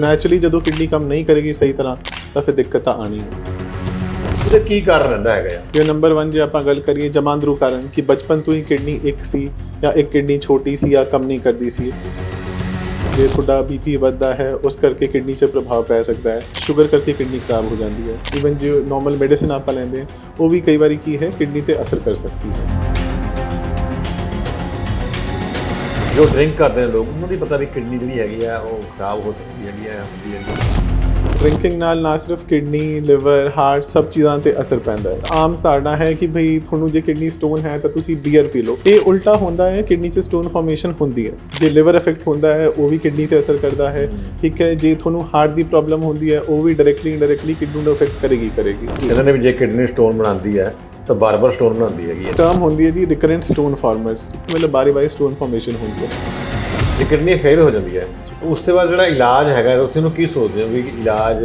Naturally ਜਦੋਂ kidney ਕੰਮ ਨਹੀਂ ਕਰੇਗੀ ਸਹੀ ਤਰ੍ਹਾਂ ਤਾਂ ਫਿਰ ਦਿੱਕਤ ਤਾਂ ਆਣੀ ਹੈ। ਉਹਦਾ ਕੀ ਕਾਰਨ ਰਹਿੰਦਾ ਹੈਗਾ ਜੇ ਨੰਬਰ 1 ਜੇ ਆਪਾਂ ਗੱਲ ਕਰੀਏ ਜਮਾਂਦਰੂ ਕਾਰਨ ਕਿ ਬਚਪਨ ਤੋਂ ਹੀ ਕਿਡਨੀ ਇੱਕ ਸੀ ਜਾਂ ਇੱਕ ਕਿਡਨੀ ਛੋਟੀ ਸੀ ਜਾਂ ਕੰਮ ਨਹੀਂ ਕਰਦੀ ਸੀ। ਜੇ ਤੁਹਾਡਾ ਬੀਪੀ ਵੱਧਦਾ ਹੈ ਉਸ ਕਰਕੇ ਕਿਡਨੀ 'ਚ ਪ੍ਰਭਾਵ ਪੈ ਸਕਦਾ ਹੈ। ਸ਼ੂਗਰ ਕਰਕੇ ਕਿਡਨੀ ਖਰਾਬ ਹੋ ਜਾਂਦੀ ਹੈ। ਇਵਨ ਜੋ ਨਾਰਮਲ ਮੈਡੀਸਿਨ ਆਪਾਂ ਲੈਂਦੇ ਉਹ ਵੀ ਕਈ ਵਾਰੀ ਕੀ ਹੈ ਕਿਡਨੀ ਤੇ ਅਸਰ ਕਰ ਸਕਦੀ ਹੈ। ਜੋ ਡਰਿੰਕ ਕਰਦੇ ਨੇ ਲੋਕ ਉਹਨਾਂ ਦੀ ਪਤਾ ਵੀ ਕਿਡਨੀ ਜਿਹੜੀ ਹੈਗੀ ਆ ਉਹ ਖਰਾਬ ਹੋ ਸਕਦੀ ਹੈਗੀ ਆ ਹੁੰਦੀ ਹੈਗੀ। ਡਰਿੰਕਿੰਗ ਨਾਲ ਨਾ ਸਿਰਫ ਕਿਡਨੀ ਲਿਵਰ ਹਾਰਟ ਸਭ ਚੀਜ਼ਾਂ ਤੇ ਅਸਰ ਪੈਂਦਾ ਹੈ। ਆਮ ਧਾਰਨਾ ਹੈ ਕਿ ਭਈ ਤੁਹਾਨੂੰ ਜੇ ਕਿਡਨੀ ਸਟੋਨ ਹੈ ਤਾਂ ਤੁਸੀਂ ਬੀਅਰ ਪੀ ਲਓ। ਇਹ ਉਲਟਾ ਹੁੰਦਾ ਹੈ ਕਿਡਨੀ 'ਚ ਸਟੋਨ ਫਾਰਮੇਸ਼ਨ ਹੁੰਦੀ ਹੈ। ਜੇ ਲਿਵਰ ਇਫੈਕਟ ਹੁੰਦਾ ਹੈ ਉਹ ਵੀ ਕਿਡਨੀ ਤੇ ਅਸਰ ਕਰਦਾ ਹੈ। ਠੀਕ ਹੈ ਜੇ ਤੁਹਾਨੂੰ ਹਾਰਟ ਦੀ ਪ੍ਰੋਬਲਮ ਹੁੰਦੀ ਹੈ ਉਹ ਵੀ ਡਾਇਰੈਕਟਲੀ ਇਨਡਾਇਰੈਕਟਲੀ ਕਿਡਨੀ ਨੂੰ ਇਫੈਕਟ ਕਰੇਗੀ ਕਰੇਗੀ। ਕਹਿੰਦੇ ਨੇ ਵੀ ਜੇ ਕਿਡਨੀ ਸਟੋਨ ਬਣਾਉਂਦੀ ਹੈ ਤਾਂ ਬਾਰ-ਬਾਰ ਸਟੋਨ ਬਣਾਉਂਦੀ ਹੈਗੀ ਹੈ। ਟਰਮ ਹੁੰਦੀ ਹੈ ਜੀ ਰਿਕਰੈਂਟ ਸਟੋਨ ਫਾਰਮਰਸ ਮਤਲਬ ਬਾਰੀ ਬਾਰੀ ਸਟੋਨ ਫਾਰਮੇਸ਼ਨ ਹੁੰਦੀ ਹੈ। ਜੇ ਕਿਡਨੀ ਫੇਲ ਹੋ ਜਾਂਦੀ ਹੈ। ਉਸ ਤੋਂ ਬਾਅਦ ਜਿਹੜਾ ਇਲਾਜ ਹੈਗਾ ਤੁਸੀਂ ਉਹਨੂੰ ਕੀ ਸੋਚਦੇ ਹੋ ਵੀ ਇਲਾਜ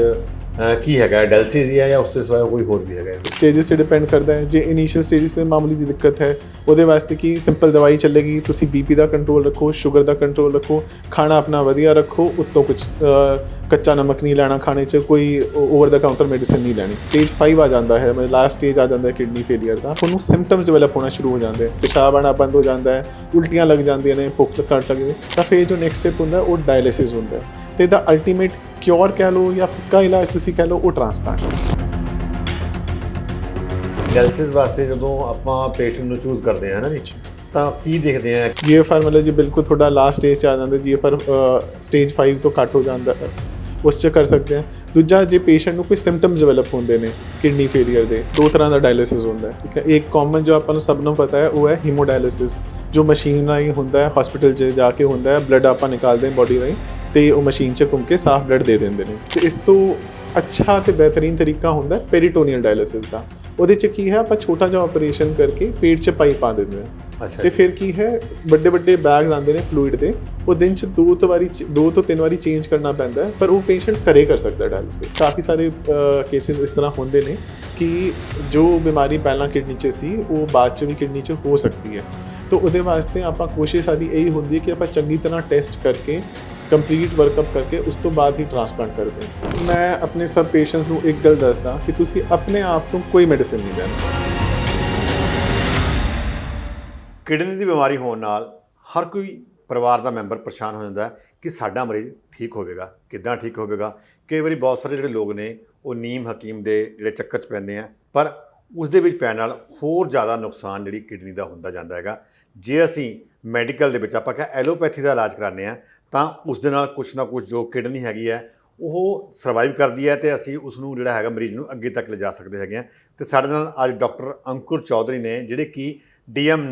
ਕੀ ਹੈਗਾ? ਡੈਲਸੀਜ਼ ਹੈ ਜਾਂ ਉਸ ਤੋਂ ਸਿਵਾ ਕੋਈ ਹੋਰ ਵੀ ਹੈਗਾ? ਸਟੇजेस ਤੇ ਡਿਪੈਂਡ ਕਰਦਾ ਹੈ। ਜੇ ਇਨੀਸ਼ੀਅਲ ਸਟੇजेस ਤੇ ਮਾਮੂਲੀ ਜੀ ਦਿੱਕਤ ਹੈ, ਉਹਦੇ ਵਾਸਤੇ ਕੀ ਸਿੰਪਲ ਦਵਾਈ ਚੱਲੇਗੀ? ਤੁਸੀਂ ਬੀਪੀ ਦਾ ਕੰਟਰੋਲ ਰੱਖੋ ਸ਼ੂਗਰ ਦਾ ਕੰਟਰੋਲ ਰੱਖੋ, ਖਾਣਾ ਆਪਣਾ ਵਧੀਆ ਰੱਖੋ, ਉੱਤੋਂ ਕੁਝ ਕੱਚਾ ਨਮਕ ਨਹੀਂ ਲੈਣਾ ਖਾਣੇ 'ਚ, ਕੋਈ ਓਵਰ ਦਾ ਕਾਊਂਟਰ ਮੈਡੀਸਿਨ ਨਹੀਂ ਲੈਣੀ। ਸਟੇਜ 5 ਆ ਜਾਂਦਾ ਹੈ, ਮਤਲਬ ਲਾਸਟ ਸਟੇਜ ਆ ਜਾਂਦਾ ਹੈ ਕਿਡਨੀ ਫੇਲੀਅਰ ਦਾ। ਤੁਹਾਨੂੰ ਸਿੰਪਟਮਸ ਡਿਵੈਲਪ ਹੋਣਾ ਸ਼ੁਰੂ ਹੋ ਜਾਂਦੇ ਪਿਸ਼ਾਬ ਆਣਾ ਬੰਦ ਹੋ ਜਾਂਦਾ ਹੈ, ਉਲਟੀਆਂ ਲੱਗ ਜਾਂਦੀਆਂ ਨੇ, ਭੁੱਖ ਘਟ ਲੱਗਦੀ ਤਾਂ ਫੇਰ ਜੋ ਨੈਕਸਟ ਸਟੈਪ ਹੁੰਦਾ, ਉਹ ਡਾਇਲਿਸਿਸ ਹੁੰਦਾ ਹੈ। ਤੇ ਦਾ ਅਲਟੀਮੇਟ ਕਿਉਰ ਕਹਿ ਲਓ ਜਾਂ ਪੱਕਾ ਇਲਾਜ ਤੁਸੀਂ ਕਹਿ ਲਓ ਉਹ ਟ੍ਰਾਂਸਪਲਾਂਟ ਡੈਲਸਿਸ ਵਾਸਤੇ ਜਦੋਂ ਆਪਾਂ ਪੇਸ਼ੈਂਟ ਨੂੰ ਚੂਜ਼ ਕਰਦੇ ਹਾਂ ਨਾ ਜੀ ਤਾਂ ਕੀ ਦੇਖਦੇ ਆ ਜੀਐਫਆਰ ਮਤਲਬ ਜੀ ਬਿਲਕੁਲ ਤੁਹਾਡਾ ਲਾਸਟ ਸਟੇਜ 'ਚ ਆ ਜਾਂਦਾ ਜੀਐਫਆਰ ਸਟੇਜ 5 ਤੋਂ ਘੱਟ ਹੋ ਜਾਂਦਾ। ਹੈ। ਉਸ 'ਚ ਕਰ ਸਕਦੇ ਹਾਂ। ਦੂਜਾ ਜੇ ਪੇਸ਼ੈਂਟ ਨੂੰ ਕੋਈ ਸਿੰਪਟਮਸ ਡਿਵੈਲਪ ਹੁੰਦੇ ਨੇ ਕਿਡਨੀ ਫੇਲਿਅਰ ਦੇ ਦੋ ਤਰ੍ਹਾਂ ਦਾ ਡਾਇਲਿਸਿਸ ਹੁੰਦਾ ਹੈ ਠੀਕ ਹੈ? ਇੱਕ ਕਾਮਨ ਜੋ ਆਪਾਂ ਨੂੰ ਸਭ ਨੂੰ ਪਤਾ ਹੈ ਉਹ ਹੈ ਹੀਮੋਡਾਇਲਿਸਿਸ ਜੋ ਮਸ਼ੀਨ ਰਾਹੀਂ ਹੁੰਦਾ ਹੈ ਹਸਪੀਟਲ 'ਚ ਜਾ ਕੇ ਹੁੰਦਾ ਹੈ ਬਲੱਡ ਆਪਾਂ ਨਿਕਾਲਦੇ ਹਾਂ ਬੋਡੀ ਰਾਹੀਂ। ਤੇ ਉਹ ਮਸ਼ੀਨ 'ਚ ਘੁੰਮ ਕੇ ਸਾਫ਼ ਬਲੱਡ ਦੇ ਦਿੰਦੇ ਨੇ। ਤੇ ਇਸ ਤੋਂ ਅੱਛਾ ਤੇ ਬਿਹਤਰੀਨ ਤਰੀਕਾ ਹੁੰਦਾ ਪੈਰੀਟੋਨੀਅਲ ਡਾਇਲਿਸਿਸ ਦਾ। ਉਹਦੇ 'ਚ ਕੀ ਹੈ ਆਪਾਂ ਛੋਟਾ ਜਿਹਾ ਆਪਰੇਸ਼ਨ ਕਰਕੇ ਪੇਟ 'ਚ ਪਾਈਪ ਪਾ ਦਿੰਦੇ ਹਾਂ। ਤੇ ਫਿਰ ਕੀ ਹੈ ਵੱਡੇ ਵੱਡੇ ਬੈਗਸ ਆਉਂਦੇ ਨੇ ਫਲੂਇਡ ਦੇ ਉਹ ਦਿਨ ਚ ਦੋ ਤੋਂ ਵਾਰੀ ਦੋ ਤੋਂ ਤਿੰਨ ਵਾਰੀ ਚੇਂਜ ਕਰਨਾ ਪੈਂਦਾ ਪਰ ਉਹ ਪੇਸ਼ੈਂਟ ਘਰੇ ਕਰ ਸਕਦਾ ਡਾਇਲਿਸਿਸ ਕਾਫੀ ਸਾਰੇ ਕੇਸਿਸ ਇਸ ਤਰ੍ਹਾਂ ਹੁੰਦੇ ਨੇ ਕਿ ਜੋ ਬਿਮਾਰੀ ਪਹਿਲਾਂ ਕਿਡਨੀ 'ਚ ਸੀ ਉਹ ਬਾਅਦ 'ਚ ਵੀ ਕਿਡਨੀ 'ਚ ਹੋ ਸਕਦੀ ਹੈ। ਤਾਂ ਉਹਦੇ ਵਾਸਤੇ ਆਪਾਂ ਕੋਸ਼ਿਸ਼ ਸਾਡੀ ਇਹੀ ਹੁੰਦੀ ਹੈ ਕਿ ਆਪਾਂ ਚੰਗੀ ਤਰ੍ਹਾਂ ਟੈਸਟ ਕਰਕੇ ਕੰਪਲੀਟ ਵਰਕਅਪ ਕਰਕੇ ਉਸ ਤੋਂ ਬਾਅਦ ਹੀ ਟ੍ਰਾਂਸਪਲਾਂਟ ਕਰਦੇ ਹਾਂ ਮੈਂ ਆਪਣੇ ਸਭ ਪੇਸ਼ੈਂਟਸ ਨੂੰ ਇੱਕ ਗੱਲ ਦੱਸਦਾ ਕਿ ਤੁਸੀਂ ਆਪਣੇ ਆਪ ਤੋਂ ਕੋਈ ਮੈਡੀਸਿਨ ਨਹੀਂ ਲੈਣੀ ਕਿਡਨੀ ਦੀ ਬਿਮਾਰੀ ਹੋਣ ਨਾਲ ਹਰ ਕੋਈ ਪਰਿਵਾਰ ਦਾ ਮੈਂਬਰ ਪਰੇਸ਼ਾਨ ਹੋ ਜਾਂਦਾ ਹੈ ਕਿ ਸਾਡਾ ਮਰੀਜ਼ ਠੀਕ ਹੋਵੇਗਾ ਕਿੱਦਾਂ ਠੀਕ ਹੋਵੇਗਾ ਕਈ ਵਾਰੀ ਬਹੁਤ ਸਾਰੇ ਜਿਹੜੇ ਲੋਕ ਨੇ ਉਹ ਨੀਮ ਹਕੀਮ ਦੇ ਜਿਹੜੇ ਚੱਕਰ 'ਚ ਪੈਂਦੇ ਆ ਪਰ ਉਸ ਦੇ ਵਿੱਚ ਪੈਣ ਨਾਲ ਹੋਰ ਜ਼ਿਆਦਾ ਨੁਕਸਾਨ ਜਿਹੜੀ ਕਿਡਨੀ ਦਾ ਹੁੰਦਾ ਜਾਂਦਾ ਹੈਗਾ ਜੇ ਅਸੀਂ ਮੈਡੀਕਲ ਦੇ ਵਿੱਚ ਆਪਾਂ ਕਹਾਂ ਐਲੋਪੈਥੀ ਦਾ ਇਲਾਜ ਕਰਾਉਂਦੇ ਆ ਤਾਂ ਉਸ ਦੇ ਨਾਲ ਕੁਝ ਨਾ ਕੁਝ ਜੋ ਕਿਡਨੀ ਹੈਗੀ ਹੈ ਉਹ ਸਰਵਾਈਵ ਕਰਦੀ ਹੈ ਤੇ ਅਸੀਂ ਉਸ ਨੂੰ ਜਿਹੜਾ ਹੈਗਾ ਮਰੀਜ਼ ਨੂੰ ਅੱਗੇ ਤੱਕ ਲਿਜਾ ਸਕਦੇ ਹੈਗੇ ਆ ਤੇ ਸਾਡੇ ਨਾਲ ਅੱਜ ਡਾਕਟਰ ਅੰਕੁਰ ਚੌਧਰੀ ਨੇ ਜਿਹੜੇ ਕਿ ਡੀਐਮ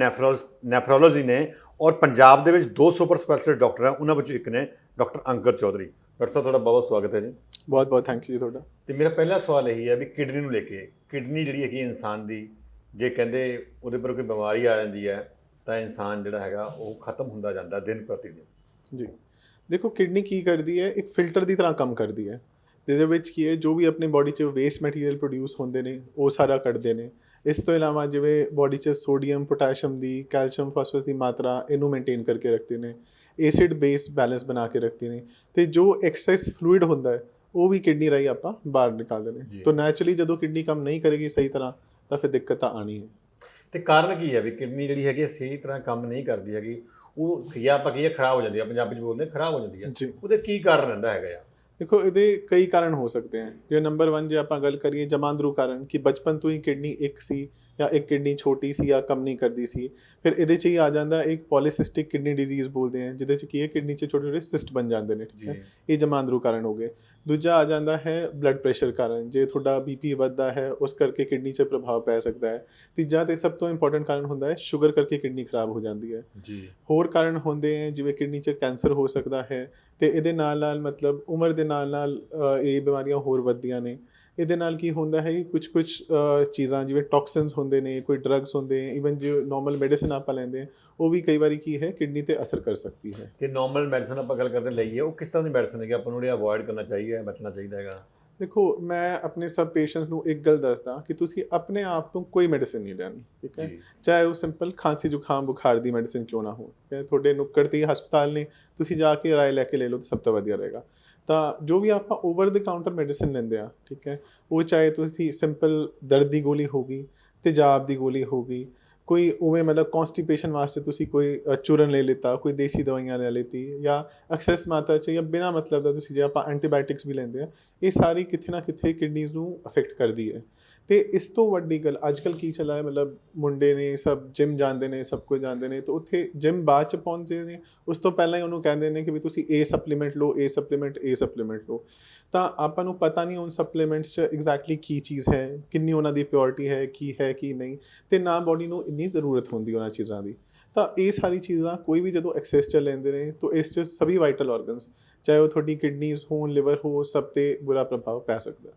ਨੈਫਰੋਲੋਜੀ ਨੇ ਔਰ ਪੰਜਾਬ ਦੇ ਵਿੱਚ ਦੋ ਸੁਪਰ ਸਪੈਸ਼ਲਿਸਟ ਡਾਕਟਰ ਹੈ ਉਹਨਾਂ ਵਿੱਚੋਂ ਇੱਕ ਨੇ ਡਾਕਟਰ ਅੰਕੁਰ ਚੌਧਰੀ। ਡਾਕਟਰ ਸਾਹਿਬ ਤੁਹਾਡਾ ਬਹੁਤ ਬਹੁਤ ਸਵਾਗਤ ਹੈ ਜੀ। ਬਹੁਤ ਬਹੁਤ ਥੈਂਕ ਯੂ ਜੀ ਤੁਹਾਡਾ। ਤੇ ਮੇਰਾ ਪਹਿਲਾ ਸਵਾਲ ਇਹੀ ਹੈ ਵੀ ਕਿਡਨੀ ਨੂੰ ਲੈ ਕੇ ਕਿਡਨੀ ਜਿਹੜੀ ਹੈਗੀ ਇਨਸਾਨ ਦੀ ਜੇ ਕਹਿੰਦੇ ਉਹਦੇ ਪਰ ਕੋਈ ਬਿਮਾਰੀ ਆ ਜਾਂਦੀ ਹੈ ਤਾਂ ਇਨਸਾਨ ਜਿਹੜਾ ਹੈਗਾ ਉਹ ਖਤਮ ਹੁੰਦਾ ਜਾਂਦਾ ਦਿਨ ਪ੍ਰਤੀ ਦਿਨ ਜੀ। ਦੇਖੋ ਕਿਡਨੀ ਕੀ ਕਰਦੀ ਹੈ? ਇੱਕ ਫਿਲਟਰ ਦੀ ਤਰ੍ਹਾਂ ਕੰਮ ਕਰਦੀ ਹੈ। ਜਿਹਦੇ ਵਿੱਚ ਕੀ ਹੈ ਜੋ ਵੀ ਆਪਣੀ ਬਾਡੀ 'ਚ ਵੇਸਟ ਮਟੀਰੀਅਲ ਪ੍ਰੋਡਿਊਸ ਹੁੰਦੇ ਨੇ ਉਹ ਸਾਰਾ ਕੱਢਦੇ ਨੇ। ਇਸ ਤੋਂ ਇਲਾਵਾ ਜਿਵੇਂ ਬਾਡੀ 'ਚ ਸੋਡੀਅਮ ਪੋਟਾਸ਼ੀਅਮ ਦੀ ਕੈਲਸ਼ੀਅਮ ਫਾਸਫੋਰਸ ਦੀ ਮਾਤਰਾ ਇਹਨੂੰ ਮੇਨਟੇਨ ਕਰਕੇ ਰੱਖਦੇ ਨੇ। ਐਸਿਡ ਬੇਸ ਬੈਲੈਂਸ ਬਣਾ ਕੇ ਰੱਖਦੇ ਨੇ। ਤੇ ਜੋ ਐਕਸੈਸ ਫਲੂਇਡ ਹੁੰਦਾ ਹੈ ਉਹ ਵੀ ਕਿਡਨੀ ਰਾਹੀਂ ਆਪਾਂ ਬਾਹਰ ਨਿਕਾਲਦੇ। ਨੇ। ਤਾਂ ਨੈਚੁਰਲੀ ਜਦੋਂ ਕਿਡਨੀ ਕੰਮ ਨਹੀਂ ਕਰੇਗੀ ਸਹੀ ਤਰ੍ਹਾਂ ਤਾਂ ਫਿਰ ਦਿੱਕਤ ਤਾਂ ਆਣੀ ਹੈ। ਤੇ ਕਾਰਨ ਕੀ ਹੈ ਵੀ ਕਿਡਨੀ ਜਿਹੜੀ ਹੈਗੀ ਸਹੀ ਤਰ੍ਹਾਂ ਕੰਮ ਨਹੀਂ ਕਰਦੀ ਹੈਗੀ? ਉਹ ਜਾਂ ਆਪਾਂ ਕਹੀਏ ਖਰਾਬ ਹੋ ਜਾਂਦੀ ਹੈ ਪੰਜਾਬੀ ਚ ਬੋਲਦੇ ਖਰਾਬ ਹੋ ਜਾਂਦੀ ਹੈ ਜੀ। ਉਹਦੇ ਕੀ ਕਾਰਨ ਰਹਿੰਦਾ ਹੈਗਾ ਆ ਦੇਖੋ ਇਹਦੇ ਕਈ ਕਾਰਨ ਹੋ ਸਕਦੇ ਹਨ ਜੇ ਨੰਬਰ 1 ਜੇ ਆਪਾਂ ਗੱਲ ਕਰੀਏ ਜਮਾਂਦਰੂ ਕਾਰਨ ਕਿ ਬਚਪਨ ਤੋਂ ਹੀ ਕਿਡਨੀ ਇੱਕ ਸੀ ਜਾਂ ਇੱਕ ਕਿਡਨੀ ਛੋਟੀ ਸੀ ਜਾਂ ਕੰਮ ਨਹੀਂ ਕਰਦੀ ਸੀ ਫਿਰ ਇਹਦੇ 'ਚ ਹੀ ਆ ਜਾਂਦਾ ਇੱਕ ਪੋਲੀਸਿਸਟਿਕ ਕਿਡਨੀ ਡਿਜ਼ੀਜ਼ ਬੋਲਦੇ ਆ ਜਿਹਦੇ 'ਚ ਕੀ ਹੈ ਕਿਡਨੀ 'ਚ ਛੋਟੇ ਛੋਟੇ ਸਿਸਟ ਬਣ ਜਾਂਦੇ ਨੇ ਠੀਕ ਹੈ? ਇਹ ਜਮਾਂਦਰੂ ਕਾਰਨ ਹੋ ਗਏ। ਦੂਜਾ ਆ ਜਾਂਦਾ ਹੈ ਬਲੱਡ ਪ੍ਰੈਸ਼ਰ ਕਾਰਨ ਜੇ ਤੁਹਾਡਾ ਬੀਪੀ ਵੱਧਦਾ ਹੈ ਉਸ ਕਰਕੇ ਕਿਡਨੀ 'ਚ ਪ੍ਰਭਾਵ ਪੈ ਸਕਦਾ ਹੈ। ਤੀਜਾ ਤੇ ਸਭ ਤੋਂ ਇੰਪੋਰਟੈਂਟ ਕਾਰਨ ਹੁੰਦਾ ਹੈ ਸ਼ੂਗਰ ਕਰਕੇ ਕਿਡਨੀ ਖਰਾਬ ਹੋ ਜਾਂਦੀ ਹੈ। ਜੀ। ਹੋਰ ਕਾਰਨ ਹੁੰਦੇ ਹੈ ਜਿਵੇਂ ਕਿਡਨੀ 'ਚ ਕੈਂਸਰ ਹੋ ਸਕਦਾ ਹੈ ਤੇ ਇਹਦੇ ਨਾਲ ਨਾਲ ਮਤਲਬ ਉਮਰ ਦੇ ਨਾਲ ਨਾਲ ਇਹ ਬਿਮਾਰੀਆਂ ਹੋਰ ਵੱਧਦੀਆਂ ਨੇ। ਇਹਦੇ ਨਾਲ ਕੀ ਹੁੰਦਾ ਹੈ ਕੁਝ ਕੁਝ ਚੀਜ਼ਾਂ ਜਿਵੇਂ ਟੌਕਸਿਨਸ ਹੁੰਦੇ ਨੇ, ਕੋਈ ਡਰੱਗਸ ਹੁੰਦੇ ਇਵਨ ਜੋ ਨਾਰਮਲ ਮੈਡੀਸਿਨ ਆਪਾਂ ਲੈਂਦੇ ਹਾਂ, ਉਹ ਵੀ ਕਈ ਵਾਰੀ ਕੀ ਹੈ, ਕਿਡਨੀ ਤੇ ਅਸਰ ਕਰ ਸਕਦੀ ਹੈ। ਕਿ ਨਾਰਮਲ ਮੈਡੀਸਨ ਆਪਾਂ ਗੱਲ ਕਰਦੇ ਲਈਏ, ਉਹ ਕਿਸ ਤਰ੍ਹਾਂ ਦੀ ਮੈਡੀਸਨ ਹੈ ਕਿ ਆਪਾਂ ਨੂੰ ਜਿਹੜੀ ਅਵੋਇਡ ਕਰਨਾ ਚਾਹੀਦਾ ਹੈ, ਬਚਣਾ ਚਾਹੀਦਾ ਹੈਗਾ? ਦੇਖੋ ਮੈਂ ਆਪਣੇ ਸਭ ਪੇਸ਼ੈਂਟਸ ਨੂੰ ਇੱਕ ਗੱਲ ਦੱਸਦਾ ਕਿ ਤੁਸੀਂ ਆਪਣੇ ਆਪ ਤੋਂ ਕੋਈ ਮੈਡੀਸਿਨ ਨਹੀਂ ਲੈਣੀ ਠੀਕ ਹੈ? ਚਾਹੇ ਉਹ ਸਿੰਪਲ ਖਾਂਸੀ ਜ਼ੁਕਾਮ ਬੁਖਾਰ ਦੀ ਮੈਡੀਸਿਨ ਕਿਉਂ ਨਾ ਹੋ? ਤੁਹਾਡੇ ਨੁੱਕੜ ਤੇ ਹਸਪਤਾਲ ਨੇ ਤੁਸੀਂ ਜਾ ਕੇ ਰਾਏ ਲੈ ਕੇ ਲੈ ਲਓ ਤਾਂ ਸਭ ਤੋਂ ਵਧੀਆ ਰਹੇਗਾ। ਤਾਂ ਜੋ ਵੀ ਆਪਾਂ ਓਵਰ ਦ ਕਾਊਂਟਰ ਮੈਡੀਸਿਨ ਲੈਂਦੇ ਆ ਠੀਕ ਹੈ? ਉਹ ਚਾਹੇ ਤੁਸੀਂ ਸਿੰਪਲ ਦਰਦ ਦੀ ਗੋਲੀ ਹੋਗੀ ਤੇਜ਼ਾਬ ਦੀ ਗੋਲੀ ਹੋਗੀ ਕੋਈ ਉਵੇਂ ਮਤਲਬ ਕਨਸਟੀਪੇਸ਼ਨ ਵਾਸਤੇ ਤੁਸੀਂ ਕੋਈ ਚੂਰਨ ਲੈ ਲਿੱਤਾ, ਕੋਈ ਦੇਸੀ ਦਵਾਈਆਂ ਲੈ ਲਿੱਤੀ ਜਾਂ ਐਕਸੈਸ ਮਾਤਰਾ ਚ ਜਾਂ ਬਿਨਾਂ ਮਤਲਬ ਦਾ ਤੁਸੀਂ ਜੇ ਆਪਾਂ ਐਂਟੀਬਾਇਓਟਿਕਸ ਵੀ ਲੈਂਦੇ ਆ, ਇਹ ਸਾਰੀ ਕਿਥੇ ਨਾ ਕਿਥੇ ਕਿਡਨੀਜ਼ ਨੂੰ ਅਫੈਕਟ ਕਰਦੀ ਹੈ। ਤੇ ਇਸ ਤੋਂ ਵੱਡੀ ਗੱਲ ਅੱਜਕੱਲ ਕੀ ਚੱਲਾ ਹੈ? ਮਤਲਬ ਮੁੰਡੇ ਨੇ ਸਭ ਜਿਮ ਜਾਂਦੇ ਨੇ, ਸਭ ਕੁਝ ਜਾਂਦੇ ਨੇ, ਤਾਂ ਉੱਥੇ ਜਿਮ ਬਾਅਦ ਚ ਪਹੁੰਚਦੇ ਨੇ। ਉਸ ਤੋਂ ਪਹਿਲਾਂ ਹੀ ਉਹਨੂੰ ਕਹਿੰਦੇ ਨੇ ਕਿ ਵੀ ਤੁਸੀਂ ਇਹ ਸਪਲੀਮੈਂਟ ਲਓ ਇਹ ਸਪਲੀਮੈਂਟ ਇਹ ਸਪਲੀਮੈਂਟ ਲਓ। ਤਾਂ ਆਪਾਂ ਨੂੰ ਪਤਾ ਨਹੀਂ ਉਹ ਸਪਲੀਮੈਂਟਸ ਚ ਐਗਜ਼ੈਕਟਲੀ ਕੀ ਚੀਜ਼ ਹੈ, ਕਿੰਨੀ ਉਹਨਾਂ ਦੀ ਪਿਓਰਿਟੀ ਹੈ, ਕੀ ਹੈ, ਕੀ ਨਹੀਂ। ਤੇ ਨਾ ਬੋਡੀ ਨੂੰ ਇੰਨੀ ਜ਼ਰੂਰਤ ਹੁੰਦੀ ਉਹਨਾਂ ਚੀਜ਼ਾਂ ਦੀ। ਤਾਂ ਇਹ ਸਾਰੀ ਚੀਜ਼ਾਂ ਕੋਈ ਵੀ ਜਦੋਂ ਐਕਸੈਸ ਚ ਲੈਂਦੇ ਨੇ, ਤਾਂ ਇਸ ਚ ਸਭੀ ਵਾਈਟਲ ਆਰਗਨਸ ਚਾਹੇ ਉਹ ਤੁਹਾਡੀ ਕਿਡਨੀਜ਼ ਹੋਣ ਲਿਵਰ ਹੋ ਸਭ ਤੇ ਬੁਰਾ ਪ੍ਰਭਾਵ ਪੈ ਸਕਦਾ।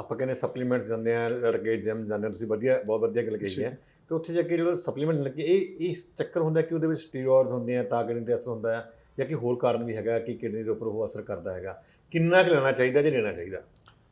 ਆਪਾਂ ਕਹਿੰਦੇ ਸਪਲੀਮੈਂਟ ਜਾਂਦੇ ਆ ਲੜਕੇ ਜਿਮ ਜਾਂਦੇ ਆ ਤੁਸੀਂ ਵਧੀਆ ਬਹੁਤ ਵਧੀਆ ਗੱਲ ਕਹੀ ਹੈ। ਤੇ ਉੱਥੇ ਜਾ ਕੇ ਜਿਹੜਾ ਸਪਲੀਮੈਂਟ ਲੱਗੇ ਇਹ ਇਸ ਚੱਕਰ ਹੁੰਦਾ ਕਿ ਉਹਦੇ ਵਿੱਚ ਸਟੀਰੋਇਡਸ ਹੁੰਦੇ ਆ ਤਾਂ ਕਿਡਨੀ ਤੇ ਅਸਰ ਹੁੰਦਾ ਹੈ ਜਾਂ ਕਿ ਹੋਰ ਕਾਰਨ ਵੀ ਹੈਗਾ ਕਿ ਕਿਡਨੀ ਦੇ ਉੱਪਰ ਉਹ ਅਸਰ ਕਰਦਾ ਹੈਗਾ। ਕਿੰਨਾ ਕੁ ਲੈਣਾ ਚਾਹੀਦਾ ਜੇ ਲੈਣਾ ਚਾਹੀਦਾ?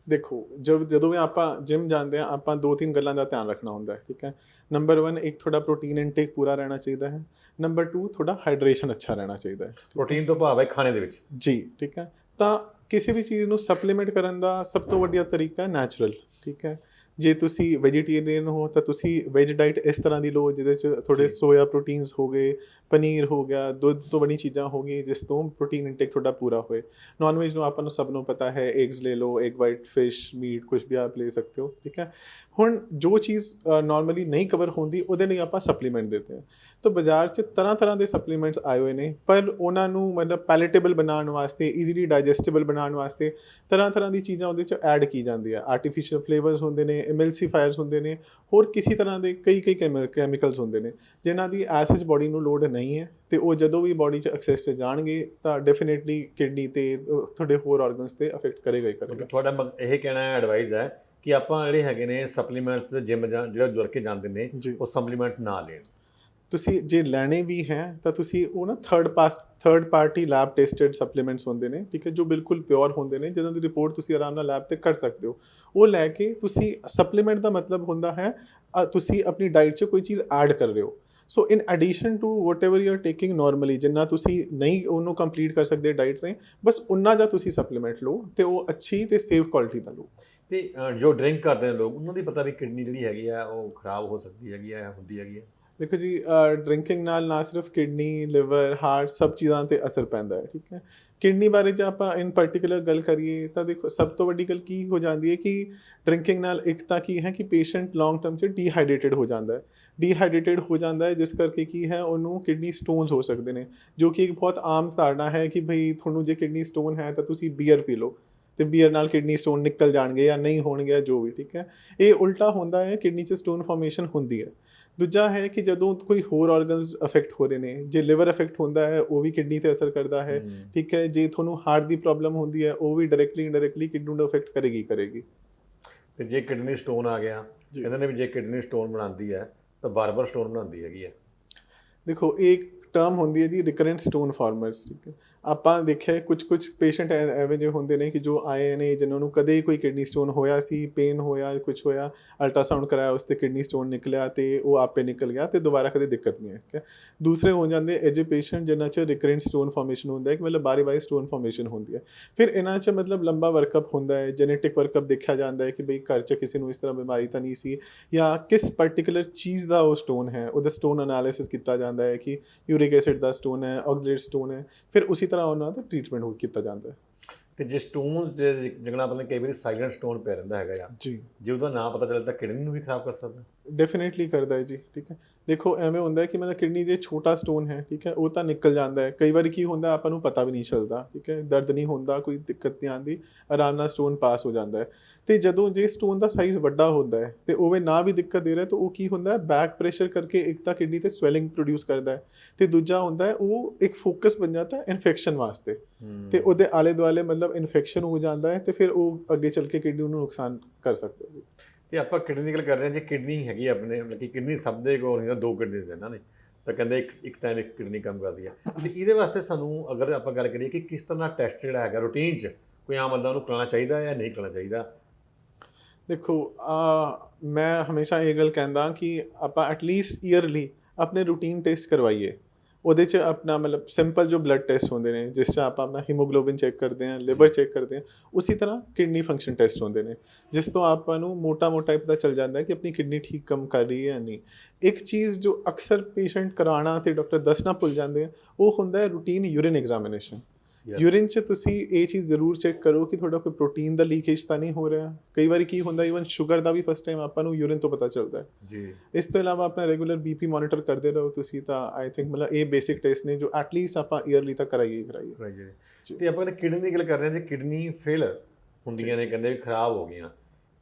ਦੇਖੋ ਜਦ ਜਦੋਂ ਵੀ ਆਪਾਂ ਜਿਮ ਜਾਂਦੇ ਆ ਆਪਾਂ ਦੋ ਤਿੰਨ ਗੱਲਾਂ ਦਾ ਧਿਆਨ ਰੱਖਣਾ ਹੁੰਦਾ ਹੈ ਠੀਕ ਹੈ? ਨੰਬਰ 1 ਇੱਕ ਥੋੜਾ ਪ੍ਰੋਟੀਨ ਇਨਟੇਕ ਪੂਰਾ ਰਹਿਣਾ ਚਾਹੀਦਾ ਹੈ। ਨੰਬਰ 2 ਥੋੜਾ ਹਾਈਡਰੇਸ਼ਨ ਅੱਛਾ ਰਹਿਣਾ ਚਾਹੀਦਾ ਹੈ। ਪ੍ਰੋਟੀਨ ਤੋਂ ਭਾਵ ਹੈ ਖਾਣੇ ਦੇ ਵਿੱਚ। ਜੀ ਠੀਕ ਹੈ? ਤਾਂ ਕਿਸੇ ਵੀ ਚੀਜ਼ ਨੂੰ ਸਪਲੀਮੈਂਟ ਕਰਨ ਦਾ ਸਭ ਤੋਂ ਵਧੀਆ ਤਰੀਕਾ ਹੈ ਨੈਚੁਰਲ ਠੀਕ ਹੈ ਜੇ ਤੁਸੀਂ ਵੈਜੀਟੇਰੀਅਨ ਹੋ ਤਾਂ ਤੁਸੀਂ ਵੈਜ ਡਾਈਟ ਇਸ ਤਰ੍ਹਾਂ ਦੀ ਲਓ ਜਿਹਦੇ ਚ ਥੋੜੇ। ਸੋਇਆ ਪ੍ਰੋਟੀਨਸ ਹੋ ਗਏ ਪਨੀਰ ਹੋ ਗਿਆ, ਦੁੱਧ ਤੋਂ ਬਣੀ ਚੀਜ਼ਾਂ ਹੋ ਗਈਆਂ, ਜਿਸ ਤੋਂ ਪ੍ਰੋਟੀਨ ਇਨਟੇਕ ਤੁਹਾਡਾ ਪੂਰਾ ਹੋਏ। ਨਾਨ ਵੈਜ ਨੂੰ ਆਪਾਂ ਨੂੰ ਸਭ ਨੂੰ ਪਤਾ ਹੈ ਐਗਸ ਲੈ ਲਓ ਐਗ ਵਾਈਟ ਫਿਸ਼ ਮੀਟ ਕੁਝ ਵੀ ਆਪ ਲੈ ਸਕਦੇ ਹੋ, ਠੀਕ ਹੈ? ਹੁਣ ਜੋ ਚੀਜ਼ ਨਾਰਮਲੀ ਨਹੀਂ ਕਵਰ ਹੁੰਦੀ, ਉਹਦੇ ਲਈ ਆਪਾਂ ਸਪਲੀਮੈਂਟ ਦਿੰਦੇ ਹਾਂ। ਤਾਂ ਬਾਜ਼ਾਰ 'ਚ ਤਰ੍ਹਾਂ ਤਰ੍ਹਾਂ ਦੇ ਸਪਲੀਮੈਂਟਸ ਆਏ ਹੋਏ ਨੇ, ਪਰ ਉਹਨਾਂ ਨੂੰ ਮਤਲਬ ਪੈਲੇਟੇਬਲ ਬਣਾਉਣ ਵਾਸਤੇ ਈਜ਼ੀਲੀ ਡਾਈਜੈਸਟੇਬਲ ਬਣਾਉਣ ਵਾਸਤੇ ਤਰ੍ਹਾਂ ਤਰ੍ਹਾਂ ਦੀ ਚੀਜ਼ਾਂ ਉਹਦੇ 'ਚ ਐਡ ਕੀ ਜਾਂਦੀ ਆ। ਆਰਟੀਫੀਸ਼ੀਅਲ ਫਲੇਵਰਸ ਹੁੰਦੇ ਨੇ ਐਮਐਲਸੀਫਾਇਰਸ ਹੁੰਦੇ ਨੇ, ਹੋਰ ਕਿਸੇ ਤਰ੍ਹਾਂ ਦੇ ਕਈ ਕਈ ਕੈਮੀਕਲਸ ਹੁੰਦੇ ਨੇ, ਜਿਨ੍ਹਾਂ ਦੀ ਐਸਿਡ ਬਾਡੀ ਨੂੰ ਲੋਡ ਨਹੀਂ ਹੈ ਤੇ ਉਹ ਜਦੋਂ ਵੀ ਬਾਡੀ 'ਚ ਐਕਸੈਸ 'ਚ ਜਾਣਗੇ ਤਾਂ ਡੈਫੀਨਿਟਲੀ ਕਿਡਨੀ ਤੇ ਤੁਹਾਡੇ ਹੋਰ ਆਰਗਨਸ ਤੇ ਅਫੈਕਟ ਕਰੇਗਾ ਹੀ ਕਰੇਗਾ। ਤੁਹਾਡਾ ਇਹ ਕਹਿਣਾ ਹੈ ਐਡਵਾਈਸ ਹੈ ਕਿ ਆਪਾਂ ਜਿਹੜੇ ਹੈਗੇ ਨੇ ਸਪਲੀਮੈਂਟਸ ਜਿਮ ਜਾਂ ਜਿਹੜਾ ਜੁੜ ਕੇ ਜਾਂਦੇ ਨੇ ਉਹ ਸਪਲੀਮੈਂਟਸ ਨਾ ਲੈਣ। ਤੁਸੀਂ ਜੇ ਲੈਣੇ ਵੀ ਹੈ ਤਾਂ ਤੁਸੀਂ ਉਹ ਨਾ third pass third party lab tested supplements ਹੁੰਦੇ ਨੇ ਠੀਕ ਹੈ ਜੋ ਬਿਲਕੁਲ ਪਿਓਰ ਹੁੰਦੇ ਨੇ ਜਿਹਨਾਂ ਦੀ ਰਿਪੋਰਟ ਤੁਸੀਂ ਆਰਾਮ ਨਾਲ ਲੈਬ ਤੇ ਕਰ ਸਕਦੇ ਹੋ। ਉਹ ਲੈ ਕੇ ਤੁਸੀਂ ਸਪਲੀਮੈਂਟ ਦਾ ਮਤਲਬ ਹੁੰਦਾ ਹੈ ਤੁਸੀਂ ਆਪਣੀ ਡਾਈਟ 'ਚ ਕੋਈ ਚੀਜ਼ ਐਡ ਕਰ ਰਹੇ ਹੋ। So in addition to whatever you are taking normally ਜਿੰਨਾ ਤੁਸੀਂ ਨਹੀਂ ਉਹਨੂੰ ਕੰਪਲੀਟ ਕਰ ਸਕਦੇ ਡਾਈਟ ਨੇ ਬਸ ਉਨਾ ਦਾ ਤੁਸੀਂ ਸਪਲੀਮੈਂਟ ਲਓ ਤੇ ਉਹ ਅੱਛੀ ਤੇ ਸੇਫ ਕੁਆਲਿਟੀ ਦਾ ਲਓ ਤੇ ਜੋ ਡਰਿੰਕ ਕਰਦੇ ਨੇ ਲੋਕ ਉਹਨਾਂ ਦੀ ਪਤਾ ਵੀ ਕਿਡਨੀ ਜਿਹੜੀ ਹੈਗੀ ਆ ਉਹ ਖਰਾਬ ਹੋ ਸਕਦੀ ਹੈਗੀ ਆ ਹੁੰਦੀ ਹੈਗੀ ਆ ਦੇਖੋ ਜੀ ਡਰਿੰਕਿੰਗ ਨਾਲ ਨਾ ਸਿਰਫ ਕਿਡਨੀ ਲਿਵਰ ਹਾਰਟ ਸਭ ਚੀਜ਼ਾਂ ਤੇ ਅਸਰ ਪੈਂਦਾ ਹੈ ਠੀਕ ਹੈ ਕਿਡਨੀ ਬਾਰੇ ਜੇ ਆਪਾਂ ਇਨ ਪਾਰਟਿਕੂਲਰ ਗੱਲ ਕਰੀਏ ਤਾਂ ਦੇਖੋ ਸਭ ਤੋਂ ਵੱਡੀ ਗੱਲ ਕੀ ਹੋ ਜਾਂਦੀ ਹੈ ਕਿ ਡਰਿੰਕਿੰਗ ਨਾਲ ਇੱਕ ਤਾਂ ਕੀ ਹੈ ਕਿ ਪੇਸ਼ੈਂਟ ਲੌਂਗ ਟਰਮ 'ਚ ਡੀਹਾਈਡਰੇਟਡ ਹੋ ਜਾਂਦਾ ਹੈ ਡੀਹਾਈਡਰੇਟਡ ਹੋ ਜਾਂਦਾ ਹੈ ਜਿਸ ਕਰਕੇ ਕੀ ਹੈ ਉਹਨੂੰ ਕਿਡਨੀ ਸਟੋਨਸ ਹੋ ਸਕਦੇ ਨੇ ਜੋ ਕਿ ਇੱਕ ਬਹੁਤ ਆਮ ਧਾਰਨਾ ਹੈ ਕਿ ਭਈ ਤੁਹਾਨੂੰ ਜੇ ਕਿਡਨੀ ਸਟੋਨ ਹੈ ਤਾਂ ਤੁਸੀਂ ਬੀਅਰ ਪੀ ਲਓ ਤੇ ਬੀਅਰ ਨਾਲ ਕਿਡਨੀ ਸਟੋਨ ਨਿਕਲ ਜਾਣਗੇ ਜਾਂ ਨਹੀਂ ਹੋਣਗੇ ਜੋ ਵੀ ਠੀਕ ਹੈ ਇਹ ਉਲਟਾ ਹੁੰਦਾ ਹੈ ਕਿਡਨੀ 'ਚ ਸਟੋਨ ਫਾਰਮੇਸ਼ਨ ਹੁੰਦੀ ਹੈ ਦੂਜਾ ਹੈ ਕਿ ਜਦੋਂ ਕੋਈ ਹੋਰ ਆਰਗਨਸ ਅਫੈਕਟ ਹੋ ਰਹੇ ਨੇ ਜੇ ਲਿਵਰ ਅਫੈਕਟ ਹੁੰਦਾ ਹੈ ਉਹ ਵੀ ਕਿਡਨੀ ਤੇ ਅਸਰ ਕਰਦਾ ਹੈ। ਠੀਕ ਹੈ ਜੇ ਤੁਹਾਨੂੰ ਹਾਰਟ ਦੀ ਪ੍ਰੋਬਲਮ ਹੁੰਦੀ ਹੈ ਉਹ ਵੀ ਡਾਇਰੈਕਟਲੀ ਇਨਡਾਇਰੈਕਟਲੀ ਕਿਡਨੀ ਨੂੰ ਅਫੈਕਟ ਕਰੇਗੀ ਕਰੇਗੀ ਤੇ ਜੇ ਕਿਡਨੀ ਸਟੋਨ ਆ ਗਿਆ। ਕਹਿੰਦੇ ਨੇ ਵੀ ਜੇ ਕਿਡਨੀ ਸਟੋਨ ਬਣਾਉਂਦੀ ਹੈ ਤਾਂ ਬਾਰ-ਬਾਰ ਸਟੋਨ ਬਣਾਉਂਦੀ ਹੈਗੀ ਆ। ਦੇਖੋ ਇਹ ਟਰਮ ਹੁੰਦੀ ਹੈ ਜੀ ਰਿਕਰੈਂਟ ਸਟੋਨ ਫਾਰਮਰਸ ਠੀਕ ਹੈ। ਆਪਾਂ ਦੇਖਿਆ ਕੁਝ ਕੁਝ ਪੇਸ਼ੈਂਟ ਐਵੇਂ ਜਿਹੇ ਹੁੰਦੇ ਨੇ ਕਿ ਜੋ ਆਏ ਨੇ, ਜਿਨ੍ਹਾਂ ਨੂੰ ਕਦੇ ਕੋਈ ਕਿਡਨੀ ਸਟੋਨ ਹੋਇਆ ਸੀ ਪੇਨ ਹੋਇਆ ਕੁਝ ਹੋਇਆ ਅਲਟਰਾਸਾਊਂਡ ਕਰਾਇਆ, ਉਸ ਤੇ ਕਿਡਨੀ ਸਟੋਨ ਨਿਕਲਿਆ ਤੇ ਉਹ ਆਪੇ ਨਿਕਲ ਗਿਆ ਤੇ ਦੁਬਾਰਾ ਕਦੇ ਦਿੱਕਤ ਨਹੀਂ ਹੈ ਠੀਕ ਹੈ। ਦੂਸਰੇ ਹੋ ਜਾਂਦੇ ਅਜੇ ਪੇਸ਼ੈਂਟ ਜਿਨ੍ਹਾਂ 'ਚ ਰਿਕਰੈਂਟ ਸਟੋਨ ਫਾਰਮੇਸ਼ਨ ਹੁੰਦਾ ਹੈ ਕਿ ਮਤਲਬ ਬਾਰੀ ਬਾਰੀ ਸਟੋਨ ਫਾਰਮੇਸ਼ਨ ਹੁੰਦੀ ਹੈ। ਫਿਰ ਇਹਨਾਂ 'ਚ ਮਤਲਬ ਲੰਬਾ ਵਰਕਅਪ ਹੁੰਦਾ ਹੈ ਜੈਨੇਟਿਕ ਵਰਕਅਪ ਦੇਖਿਆ ਜਾਂਦਾ ਹੈ ਕਿ ਬਈ ਘਰ 'ਚ ਕਿਸੇ ਨੂੰ ਇਸ ਤਰ੍ਹਾਂ ਬਿਮਾਰੀ ਤਾਂ ਨਹੀਂ ਸੀ ਜਾਂ ਕਿਸ ਪਾਰਟਿਕੂਲਰ ਚੀਜ਼ ਦਾ ਉਹ ਸਟੋਨ ਹੈ, ਉਹਦਾ ਸਟੋਨ ਐਨਾਲਿਸਿਸ ਕੀਤਾ ਜਾਂਦਾ ਹੈ ਕਿ ਯੂਰਿਕ ਐਸਿਡ ਦਾ ਸਟੋਨ ਹੈ ਆਕਸੀਲੇਟ ਸਟੋਨ ਹੈ ਫਿਰ ਉਸੇ ਤਰ੍ਹਾਂ ਉਹਨਾਂ ਦਾ ਟ੍ਰੀਟਮੈਂਟ ਹੋ ਕੀਤਾ ਜਾਂਦਾ ਹੈ। ਤੇ ਜੇ ਸਟੋਨ ਜਗਣਾ ਆਪਣੇ ਕਈ ਵਾਰੀ ਸਾਇਲੈਂਟ ਸਟੋਨ ਪੈ ਰਹਿੰਦਾ ਹੈਗਾ ਆ ਜੀ। ਜੇ ਉਹਦਾ ਨਾਂ ਪਤਾ ਚੱਲਦਾ ਕਿਡਨੀ ਨੂੰ ਵੀ ਖਰਾਬ ਕਰ ਸਕਦਾ। ਡੈਫੀਨਿਟਲੀ ਕਰਦਾ ਹੈ ਜੀ ਠੀਕ ਹੈ। ਦੇਖੋ ਐਵੇਂ ਹੁੰਦਾ ਹੈ ਕਿ ਮਤਲਬ ਕਿਡਨੀ ਜੇ ਛੋਟਾ ਸਟੋਨ ਹੈ ਠੀਕ ਹੈ ਉਹ ਤਾਂ ਨਿਕਲ ਜਾਂਦਾ ਹੈ। ਕਈ ਵਾਰੀ ਕੀ ਹੁੰਦਾ ਆਪਾਂ ਨੂੰ ਪਤਾ ਵੀ ਨਹੀਂ ਚੱਲਦਾ ਠੀਕ ਹੈ ਦਰਦ ਨਹੀਂ ਹੁੰਦਾ ਕੋਈ ਦਿੱਕਤ ਨਹੀਂ ਆਉਂਦੀ ਆਰਾਮ ਨਾਲ ਸਟੋਨ ਪਾਸ ਹੋ ਜਾਂਦਾ ਹੈ। ਤੇ ਜਦੋਂ ਜੇ ਸਟੋਨ ਦਾ ਸਾਈਜ਼ ਵੱਡਾ ਹੁੰਦਾ ਹੈ ਤੇ ਉਹਵੇਂ ਨਾ ਵੀ ਦਿੱਕਤ ਦੇ ਰਿਹਾ ਤਾਂ ਉਹ ਕੀ ਹੁੰਦਾ ਹੈ ਬੈਕ ਪ੍ਰੈਸ਼ਰ ਕਰਕੇ ਇੱਕ ਤਾਂ ਕਿਡਨੀ ਤੇ ਸਵੈਲਿੰਗ ਪ੍ਰੋਡਿਊਸ ਕਰਦਾ ਹੈ। ਤੇ ਦੂਜਾ ਹੁੰਦਾ ਹੈ ਉਹ ਇੱਕ ਫੋਕਸ ਬਣ ਜਾਂਦਾ ਹੈ ਇਨਫੈਕਸ਼ਨ ਵਾਸਤੇ। ਤੇ ਉਹਦੇ ਆਲੇ ਦੁਆਲੇ ਮਤਲਬ ਇਨਫੈਕਸ਼ਨ ਹੋ ਜਾਂਦਾ ਹੈ ਤੇ ਫਿਰ ਉਹ ਅੱਗੇ ਚੱਲ ਕੇ ਕਿਡਨੀ ਨੂੰ ਨੁਕਸਾਨ ਕਰ ਸਕਦਾ ਹੈ ਜੀ। ਤੇ ਆਪਾਂ ਕਿਡਨੀ ਦੀ ਗੱਲ ਕਰ ਰਹੇ ਹਾਂ, ਜੇ ਕਿਡਨੀ ਹੈਗੀ ਆਪਣੇ, ਮਤਲਬ ਕਿ ਕਿਡਨੀ ਸਭ ਦੇ ਕੋਲ ਨਹੀਂ ਤਾਂ ਦੋ ਕਿਡਨੀਜ਼ ਇਹਨਾਂ ਨੇ, ਤਾਂ ਕਹਿੰਦੇ ਇੱਕ ਇੱਕ ਟਾਈਮ ਇੱਕ ਕਿਡਨੀ ਕੰਮ ਕਰਦੀ ਹੈ ਤੇ ਇਹਦੇ ਵਾਸਤੇ ਸਾਨੂੰ ਅਗਰ ਆਪਾਂ ਗੱਲ ਕਰੀਏ ਕਿ ਕਿਸ ਤਰ੍ਹਾਂ ਟੈਸਟ ਜਿਹੜਾ ਹੈਗਾ ਰੂਟੀਨ 'ਚ ਕੋਈ ਆਮ ਬੰਦਾ ਉਹਨੂੰ ਕਰਾਉਣਾ ਚਾਹੀਦਾ ਜਾਂ ਨਹੀਂ ਕਰਾਉਣਾ ਚਾਹੀਦਾ? ਦੇਖੋ, ਆ, ਮੈਂ ਹਮੇਸ਼ਾ ਇਹ ਗੱਲ ਕਹਿੰਦਾ ਕਿ ਆਪਾਂ ਐਟਲੀਸਟ ਈਅਰਲੀ ਆਪਣੇ ਰੂਟੀਨ ਟੈਸਟ ਕਰਵਾਈਏ। ਉਹਦੇ ਚ ਆਪਣਾ ਮਤਲਬ ਸਿੰਪਲ ਜੋ ਬਲੱਡ ਟੈਸਟ ਹੁੰਦੇ ਨੇ, ਜਿਸ 'ਚ ਆਪਾਂ ਆਪਣਾ ਹੀਮੋਗਲੋਬਿਨ ਚੈੱਕ ਕਰਦੇ ਹਾਂ ਲਿਵਰ ਚੈੱਕ ਕਰਦੇ ਹਾਂ, ਉਸੇ ਤਰ੍ਹਾਂ ਕਿਡਨੀ ਫੰਕਸ਼ਨ ਟੈਸਟ ਹੁੰਦੇ ਨੇ, ਜਿਸ ਤੋਂ ਆਪਾਂ ਨੂੰ ਮੋਟਾ-ਮੋਟਾ ਇਹ ਪਤਾ ਚੱਲ ਜਾਂਦਾ ਹੈ ਕਿ ਆਪਣੀ ਕਿਡਨੀ ਠੀਕ ਕੰਮ ਕਰ ਰਹੀ ਹੈ ਜਾਂ ਨਹੀਂ। ਇੱਕ ਚੀਜ਼ ਜੋ ਅਕਸਰ ਪੇਸ਼ੈਂਟ ਕਰਾਉਣਾ ਤੇ ਡਾਕਟਰ ਦੱਸਣਾ ਭੁੱਲ ਜਾਂਦੇ ਆ, ਉਹ ਹੁੰਦਾ ਹੈ ਰੂਟੀਨ ਯੂਰਿਨ ਐਗਜ਼ਾਮੀਨੇਸ਼ਨ ਯੂਰਿਨ 'ਚ ਤੁਸੀਂ ਇਹ ਚੀਜ਼ ਜ਼ਰੂਰ ਚੈੱਕ ਕਰੋ ਕਿ ਤੁਹਾਡਾ ਕੋਈ ਪ੍ਰੋਟੀਨ ਦਾ ਲੀਕੇਜ ਤਾਂ ਨਹੀਂ ਹੋ ਰਿਹਾ। ਕਈ ਵਾਰੀ ਕੀ ਹੁੰਦਾ ਇਵਨ ਸ਼ੂਗਰ ਦਾ ਵੀ ਫਸਟ ਟਾਈਮ ਆਪਾਂ ਨੂੰ ਯੂਰਿਨ ਤੋਂ ਪਤਾ ਚੱਲਦਾ ਹੈ। ਜੀ। ਇਸ ਤੋਂ ਇਲਾਵਾ ਆਪਣਾ ਰੈਗੂਲਰ ਬੀਪੀ ਮੋਨੀਟਰ ਕਰਦੇ ਰਹੋ ਤੁਸੀਂ ਤਾਂ ਆਈ ਥਿੰਕ ਮਤਲਬ ਇਹ ਬੇਸਿਕ ਟੈਸਟ ਨੇ ਜੋ ਐਟਲੀਸਟ ਆਪਾਂ ਈਅਰਲੀ ਤਾਂ ਕਰਾਈਏ ਕਰਾਈਏ। ਜੀ। ਤੇ ਆਪਾਂ ਕਹਿੰਦੇ ਕਿਡਨੀ ਦੀ ਗੱਲ ਕਰ ਰਹੇ ਹਾਂ ਜੇ ਕਿਡਨੀ ਫੇਲ ਹੁੰਦੀਆਂ ਨੇ ਕਹਿੰਦੇ ਵੀ ਖਰਾਬ ਹੋ ਗਈਆਂ